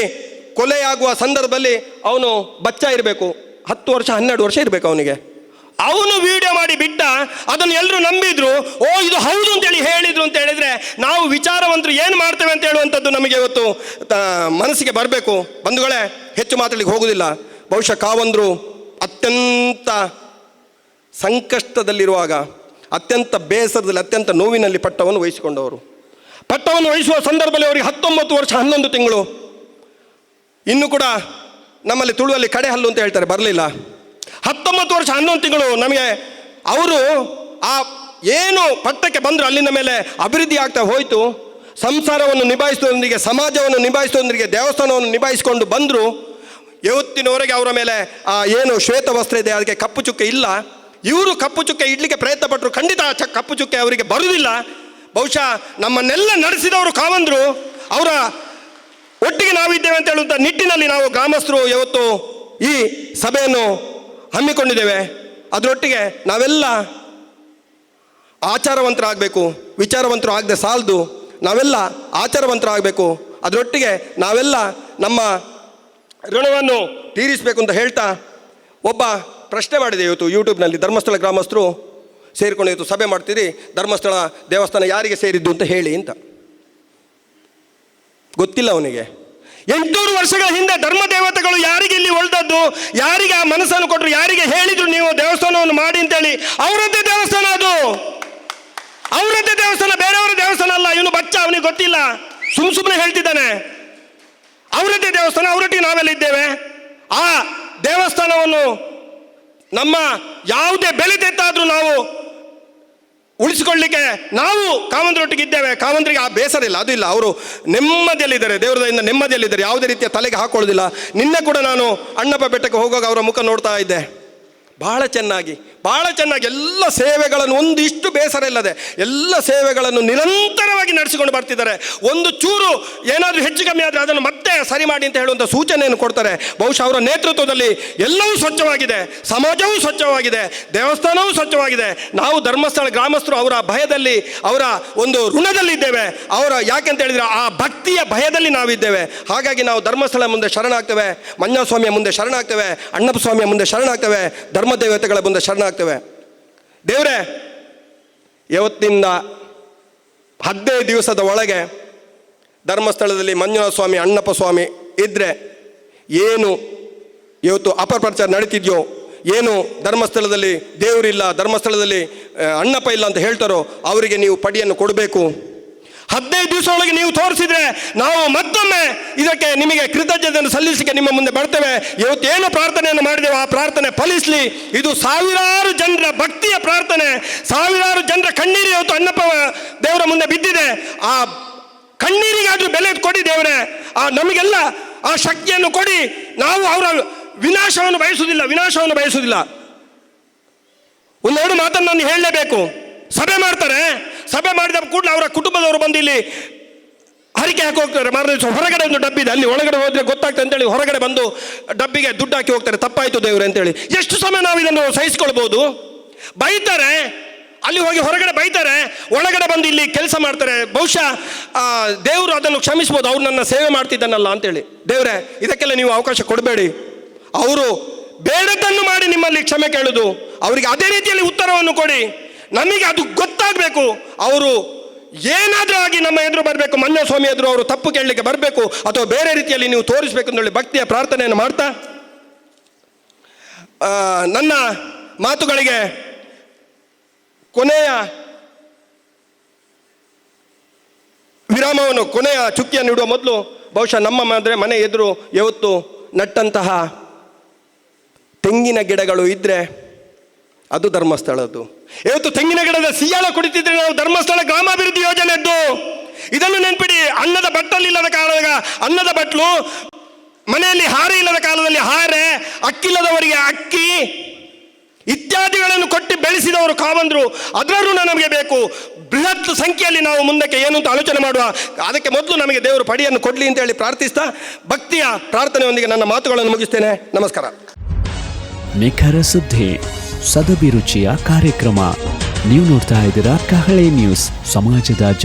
Speaker 1: ಕೊಲೆಯಾಗುವ ಸಂದರ್ಭದಲ್ಲಿ ಅವನು ಬಚ್ಚ ಇರಬೇಕು. ಹತ್ತು ವರ್ಷ, ಹನ್ನೆರಡು ವರ್ಷ ಇರಬೇಕು ಅವನಿಗೆ. ಅವನು ವಿಡಿಯೋ ಮಾಡಿ ಬಿಟ್ಟ, ಅದನ್ನು ಎಲ್ಲರೂ ನಂಬಿದ್ರು. ಓ, ಇದು ಹೌದು ಅಂತೇಳಿ ಹೇಳಿದ್ರು ಅಂತ ಹೇಳಿದ್ರೆ ನಾವು ವಿಚಾರವಂತರು ಏನು ಮಾಡ್ತೇವೆ ಅಂತ ಹೇಳುವಂಥದ್ದು ನಮಗೆ ಇವತ್ತು ಮನಸ್ಸಿಗೆ ಬರಬೇಕು. ಬಂಧುಗಳೇ, ಹೆಚ್ಚು ಮಾತಾಡಲಿಕ್ಕೆ ಹೋಗುವುದಿಲ್ಲ ಬಹುಶಃ ಕಾವಂದರು ಅತ್ಯಂತ ಸಂಕಷ್ಟದಲ್ಲಿರುವಾಗ, ಅತ್ಯಂತ ಬೇಸರದಲ್ಲಿ, ಅತ್ಯಂತ ನೋವಿನಲ್ಲಿ ಪಟ್ಟವನ್ನು ವಹಿಸಿಕೊಂಡವರು. ಪಟ್ಟವನ್ನು ವಹಿಸುವ ಸಂದರ್ಭದಲ್ಲಿ ಅವರಿಗೆ ಹತ್ತೊಂಬತ್ತು ವರ್ಷ ಹನ್ನೊಂದು ತಿಂಗಳು. ಇನ್ನು ಕೂಡ ನಮ್ಮಲ್ಲಿ ತುಳುವಲ್ಲಿ ಕಡೆ ಹಲ್ಲು ಅಂತ ಹೇಳ್ತಾರೆ, ಬರಲಿಲ್ಲ. ಹತ್ತೊಂಬತ್ತು ವರ್ಷ, ಹನ್ನೊಂದು ತಿಂಗಳು ನಮಗೆ ಅವರು ಆ ಏನು ಪಟ್ಟಕ್ಕೆ ಬಂದರು ಅಲ್ಲಿಂದ ಮೇಲೆ ಅಭಿವೃದ್ಧಿ ಆಗ್ತಾ ಹೋಯಿತು. ಸಂಸಾರವನ್ನು ನಿಭಾಯಿಸೋದ್ರೊಂದಿಗೆ ಸಮಾಜವನ್ನು ನಿಭಾಯಿಸೋದ್ರೊಂದಿಗೆ ದೇವಸ್ಥಾನವನ್ನು ನಿಭಾಯಿಸಿಕೊಂಡು ಬಂದರು. ಇವತ್ತಿನವರೆಗೆ ಅವರ ಮೇಲೆ, ಆ, ಏನು ಶ್ವೇತ ವಸ್ತ್ರ ಇದೆ, ಅದಕ್ಕೆ ಕಪ್ಪು ಚುಕ್ಕೆ ಇಲ್ಲ. ಇವರು ಕಪ್ಪು ಚುಕ್ಕೆ ಇಡ್ಲಿಕ್ಕೆ ಪ್ರಯತ್ನ ಪಟ್ಟರು ಖಂಡಿತ ಚ, ಕಪ್ಪು ಚುಕ್ಕೆ ಅವರಿಗೆ ಬರುವುದಿಲ್ಲ. ಬಹುಶಃ ನಮ್ಮನ್ನೆಲ್ಲ ನಡೆಸಿದವರು ಕಾವಂದರು. ಅವರ ಒಟ್ಟಿಗೆ ನಾವಿದ್ದೇವೆ ಅಂತ ಹೇಳುವಂಥ ನಿಟ್ಟಿನಲ್ಲಿ ನಾವು ಗ್ರಾಮಸ್ಥರು ಇವತ್ತು ಈ ಸಭೆಯನ್ನು ಹಮ್ಮಿಕೊಂಡಿದ್ದೇವೆ. ಅದರೊಟ್ಟಿಗೆ ನಾವೆಲ್ಲ ಆಚಾರವಂತರಾಗಬೇಕು ವಿಚಾರವಂತರು ಆಗದೆ ಸಾಲದು, ನಾವೆಲ್ಲ ಆಚಾರವಂತರಾಗಬೇಕು. ಅದರೊಟ್ಟಿಗೆ ನಾವೆಲ್ಲ ನಮ್ಮ ಋಣವನ್ನು ತೀರಿಸಬೇಕು ಅಂತ ಹೇಳ್ತಾ ಒಬ್ಬ ಪ್ರಶ್ನೆ ಮಾಡಿದೆ ಇವತ್ತು ಯೂಟ್ಯೂಬ್ನಲ್ಲಿ, ಧರ್ಮಸ್ಥಳ ಗ್ರಾಮಸ್ಥರು ಸೇರಿಕೊಂಡು ಇವತ್ತು ಸಭೆ ಮಾಡ್ತೀರಿ ಧರ್ಮಸ್ಥಳ ದೇವಸ್ಥಾನ ಯಾರಿಗೆ ಸೇರಿದ್ದು ಅಂತ ಹೇಳಿ ಅಂತ. ಗೊತ್ತಿಲ್ಲ ಅವನಿಗೆ. ಎಂಟುನೂರು ವರ್ಷಗಳ ಹಿಂದೆ ಧರ್ಮ ದೇವತೆಗಳು ಯಾರಿಗೆ ಇಲ್ಲಿ ಒಳ್ದದ್ದು ಯಾರಿಗೆ ಆ ಮನಸ್ಸನ್ನು ಕೊಟ್ಟರು, ಯಾರಿಗೆ ಹೇಳಿದ್ರು ನೀವು ದೇವಸ್ಥಾನವನ್ನು ಮಾಡಿ ಅಂತೇಳಿ. ಅವರದ್ದೇ ದೇವಸ್ಥಾನ ಅದು. ಅವರದ್ದೇ ದೇವಸ್ಥಾನ, ಬೇರೆಯವರ ದೇವಸ್ಥಾನ ಅಲ್ಲ. ಇವನು ಬಚ್ಚ, ಅವನಿಗೆ ಗೊತ್ತಿಲ್ಲ. ಸುಮ್ ಸುಮ್ಮನೆ ಹೇಳ್ತಿದ್ದಾನೆ. ಅವರದ್ದೇ ದೇವಸ್ಥಾನ ಅವರೊಟ್ಟಿಗೆ ನಾವೆಲ್ಲ ಇದ್ದೇವೆ. ಆ ದೇವಸ್ಥಾನವನ್ನು ನಮ್ಮ ಯಾವುದೇ ಬೆಲೆ ತೆತ್ತಾದ್ರೂ ನಾವು ಉಳಿಸಿಕೊಳ್ಳಿಕ್ಕೆ ನಾವು ಕಾವಂದ್ರೊಟ್ಟಿಗೆ ಇದ್ದೇವೆ ಕಾವಂದ್ರಿಗೆ ಆ ಬೇಸರ ಇಲ್ಲ, ಅದು ಇಲ್ಲ. ಅವರು ನೆಮ್ಮದಿಯಲ್ಲಿದ್ದಾರೆ. ದೇವರದಿಂದ ನೆಮ್ಮದಿಯಲ್ಲಿದ್ದಾರೆ. ಯಾವುದೇ ರೀತಿಯ ತಲೆಗೆ ಹಾಕೊಳ್ಳೋದಿಲ್ಲ. ನಿನ್ನೆ ಕೂಡ ನಾನು ಅಣ್ಣಪ್ಪ ಬೆಟ್ಟಕ್ಕೆ ಹೋಗುವಾಗ ಅವರ ಮುಖ ನೋಡ್ತಾ ಇದ್ದೆ. ಬಹಳ ಚೆನ್ನಾಗಿ. ಬಹಳ ಚೆನ್ನಾಗಿ ಎಲ್ಲ ಸೇವೆಗಳನ್ನು, ಒಂದಿಷ್ಟು ಬೇಸರ ಇಲ್ಲದೆ ಎಲ್ಲ ಸೇವೆಗಳನ್ನು ನಿರಂತರವಾಗಿ ನಡೆಸಿಕೊಂಡು ಬರ್ತಿದ್ದಾರೆ. ಒಂದು ಚೂರು ಏನಾದರೂ ಹೆಚ್ಚು ಕಮ್ಮಿ ಆದರೆ ಅದನ್ನು ಮತ್ತೆ ಸರಿ ಮಾಡಿ ಅಂತ ಹೇಳುವಂಥ ಸೂಚನೆಯನ್ನು ಕೊಡ್ತಾರೆ. ಬಹುಶಃ ಅವರ ನೇತೃತ್ವದಲ್ಲಿ ಎಲ್ಲವೂ ಸ್ವಚ್ಛವಾಗಿದೆ, ಸಮಾಜವೂ ಸ್ವಚ್ಛವಾಗಿದೆ, ದೇವಸ್ಥಾನವೂ ಸ್ವಚ್ಛವಾಗಿದೆ. ನಾವು ಧರ್ಮಸ್ಥಳ ಗ್ರಾಮಸ್ಥರು ಅವರ ಭಯದಲ್ಲಿ, ಅವರ ಒಂದು ಋಣದಲ್ಲಿದ್ದೇವೆ. ಅವರ ಯಾಕೆಂತ ಹೇಳಿದರೆ ಆ ಭಕ್ತಿಯ ಭಯದಲ್ಲಿ ನಾವಿದ್ದೇವೆ. ಹಾಗಾಗಿ ನಾವು ಧರ್ಮಸ್ಥಳ ಮುಂದೆ ಶರಣಾಗ್ತೇವೆ ಮಂಜಸ್ವಾಮಿಯ ಮುಂದೆ ಶರಣಾಗ್ತೇವೆ ಅಣ್ಣಪ್ಪ ಸ್ವಾಮಿಯ ಮುಂದೆ ಶರಣಾಗ್ತೇವೆ, ಧರ್ಮದೇವತೆಗಳ ಮುಂದೆ ಶರಣಾಗ್ತೇವೆ. ದೇವರೇ ಇವತ್ತಿಂದ ಹದಿನೈದು ದಿವಸದ ಒಳಗೆ ಧರ್ಮಸ್ಥಳದಲ್ಲಿ ಮಂಜುನಾಥ ಸ್ವಾಮಿ ಅಣ್ಣಪ್ಪ ಸ್ವಾಮಿ ಇದ್ದರೆ ಏನು ಇವತ್ತು ಅಪಪ್ರಚಾರ ನಡೀತಿದೆಯೋ, ಏನು ಧರ್ಮಸ್ಥಳದಲ್ಲಿ ದೇವರಿಲ್ಲ, ಧರ್ಮಸ್ಥಳದಲ್ಲಿ ಅಣ್ಣಪ್ಪ ಇಲ್ಲ ಅಂತ ಹೇಳ್ತಾರೋ, ಅವರಿಗೆ ನೀವು ಪಡಿಯನ್ನು ಕೊಡಬೇಕು. ಹದಿನೈದು ದಿವಸ ಒಳಗೆ ನೀವು ತೋರಿಸಿದ್ರೆ ನಾವು ಮತ್ತೊಮ್ಮೆ ಇದಕ್ಕೆ ನಿಮಗೆ ಕೃತಜ್ಞತೆಯನ್ನು ಸಲ್ಲಿಸಲಿಕ್ಕೆ ನಿಮ್ಮ ಮುಂದೆ ಬರ್ತೇವೆ. ಇವತ್ತು ಏನು ಪ್ರಾರ್ಥನೆಯನ್ನು ಮಾಡಿದೆವು ಆ ಪ್ರಾರ್ಥನೆ ಫಲಿಸಲಿ. ಇದು ಸಾವಿರಾರು ಜನರ ಭಕ್ತಿಯ ಪ್ರಾರ್ಥನೆ. ಸಾವಿರಾರು ಜನರ ಕಣ್ಣೀರು ಇವತ್ತು ಅಣ್ಣಪ್ಪ ದೇವರ ಮುಂದೆ ಬಿದ್ದಿದೆ. ಆ ಕಣ್ಣೀರಿಗಾದ್ರೂ ಬೆಲೆ ಕೊಡಿ ದೇವರೇ. ಆ ನಮಗೆಲ್ಲ ಆ ಶಕ್ತಿಯನ್ನು ಕೊಡಿ. ನಾವು ಅವರ ವಿನಾಶವನ್ನು ಬಯಸುವುದಿಲ್ಲ ವಿನಾಶವನ್ನು ಬಯಸುವುದಿಲ್ಲ. ಒಂದೆರಡು ಮಾತನ್ನು ನಾನು ಹೇಳಲೇಬೇಕು. ಸಭೆ ಮಾಡ್ತಾರೆ. ಸಭೆ ಮಾಡಿದ ಕೂಡಲೇ ಅವರ ಕುಟುಂಬದವರು ಬಂದು ಇಲ್ಲಿ ಹರಿಕೆ ಹಾಕಿ ಹೋಗ್ತಾರೆ. ಮಾರನೇ ದಿವಸ ಹೊರಗಡೆ ಒಂದು ಡಬ್ಬಿದೆ. ಅಲ್ಲಿ ಒಳಗಡೆ ಹೋದ್ರೆ ಗೊತ್ತಾಗ್ತದೆ ಅಂತೇಳಿ ಹೊರಗಡೆ ಬಂದು ಡಬ್ಬಿಗೆ ದುಡ್ಡು ಹಾಕಿ ಹೋಗ್ತಾರೆ. ತಪ್ಪಾಯಿತು ದೇವ್ರೆ ಅಂತೇಳಿ. ಎಷ್ಟು ಸಮಯ ನಾವು ಇದನ್ನು ಸಹಿಸ್ಕೊಳ್ಬೋದು? ಬೈತಾರೆ. ಅಲ್ಲಿ ಹೋಗಿ ಹೊರಗಡೆ ಬೈತಾರೆ. ಒಳಗಡೆ ಬಂದು ಇಲ್ಲಿ ಕೆಲಸ ಮಾಡ್ತಾರೆ. ಬಹುಶಃ ದೇವರು ಅದನ್ನು ಕ್ಷಮಿಸ್ಬೋದು. ಅವ್ರು ನನ್ನ ಸೇವೆ ಮಾಡ್ತಿದ್ದಾನಲ್ಲ ಅಂತೇಳಿ. ದೇವ್ರೆ, ಇದಕ್ಕೆಲ್ಲ ನೀವು ಅವಕಾಶ ಕೊಡಬೇಡಿ. ಅವರು ಬೇಡದ್ದನ್ನು ಮಾಡಿ ನಿಮ್ಮಲ್ಲಿ ಕ್ಷಮೆ ಕೇಳೋದು. ಅವರಿಗೆ ಅದೇ ರೀತಿಯಲ್ಲಿ ಉತ್ತರವನ್ನು ಕೊಡಿ. ನಮಗೆ ಅದು ಗೊತ್ತಾಗಬೇಕು. ಅವರು ಏನಾದರೂ ಆಗಿ ನಮ್ಮ ಎದುರು ಬರಬೇಕು. ಮಂಜ ಸ್ವಾಮಿ ಎದುರು ಅವರು ತಪ್ಪು ಕೇಳಲಿಕ್ಕೆ ಬರಬೇಕು. ಅಥವಾ ಬೇರೆ ರೀತಿಯಲ್ಲಿ ನೀವು ತೋರಿಸಬೇಕು ಅಂತೇಳಿ ಭಕ್ತಿಯ ಪ್ರಾರ್ಥನೆಯನ್ನು ಮಾಡ್ತಾ? ನನ್ನ ಮಾತುಗಳಿಗೆ ಕೊನೆಯ ವಿರಾಮವನ್ನು, ಕೊನೆಯ ಚುಕ್ಕಿಯನ್ನು ಇಡುವ ಮೊದಲು ಬಹುಶಃ ನಮ್ಮ ಮಾದರೆ ಮನೆ ಎದುರು ಯಾವತ್ತು ನಟ್ಟಂತಹ ತೆಂಗಿನ ಗಿಡಗಳು ಇದ್ದರೆ ಅದು ಧರ್ಮಸ್ಥಳದ್ದು ಇವತ್ತು ತೆಂಗಿನ ಗಿಡದ ಸಿಯಾಳ ಕುಡಿತಿದ್ರೆ ನಾವು ಧರ್ಮಸ್ಥಳ ಗ್ರಾಮಾಭಿವೃದ್ಧಿ ಯೋಜನೆದ್ದು ಇದನ್ನು ನೆನ್ಪಿಡಿ, ಅನ್ನದ ಬಟ್ಟಲಿಲ್ಲದ ಕಾರಣ ಅನ್ನದ ಬಟ್ಲು ಮನೆಯಲ್ಲಿ ಹಾರೆ ಇಲ್ಲದ ಕಾಲದಲ್ಲಿ ಹಾರೆ, ಅಕ್ಕಿಲ್ಲದವರಿಗೆ ಅಕ್ಕಿ ಇತ್ಯಾದಿಗಳನ್ನು ಕೊಟ್ಟು ಬೆಳೆಸಿದವರು ಕಾವಂದ್ರು. ಅದರ ನಮಗೆ ಬೇಕು. ಬೃಹತ್ ಸಂಖ್ಯೆಯಲ್ಲಿ ನಾವು ಮುಂದಕ್ಕೆ ಏನು ಅಂತ ಆಲೋಚನೆ ಮಾಡುವ. ಅದಕ್ಕೆ ಮೊದಲು ನಮಗೆ ದೇವರು ಪಡಿಯನ್ನು ಕೊಡಲಿ ಅಂತ ಹೇಳಿ ಪ್ರಾರ್ಥಿಸ್ತಾ ಭಕ್ತಿಯ ಪ್ರಾರ್ಥನೆಯೊಂದಿಗೆ ನನ್ನ ಮಾತುಗಳನ್ನು ಮುಗಿಸ್ತೇನೆ. ನಮಸ್ಕಾರ.
Speaker 2: ನಿಖರ ಸುದ್ದಿ. ಸದಭಿರುಚಿಯ ಕಾರ್ಯಕ್ರಮ. ನೀವು ನೋಡ್ತಾ ಇದ್ದೀರಾ ಕಹಳೆ ನ್ಯೂಸ್ ಸಮಾಜದ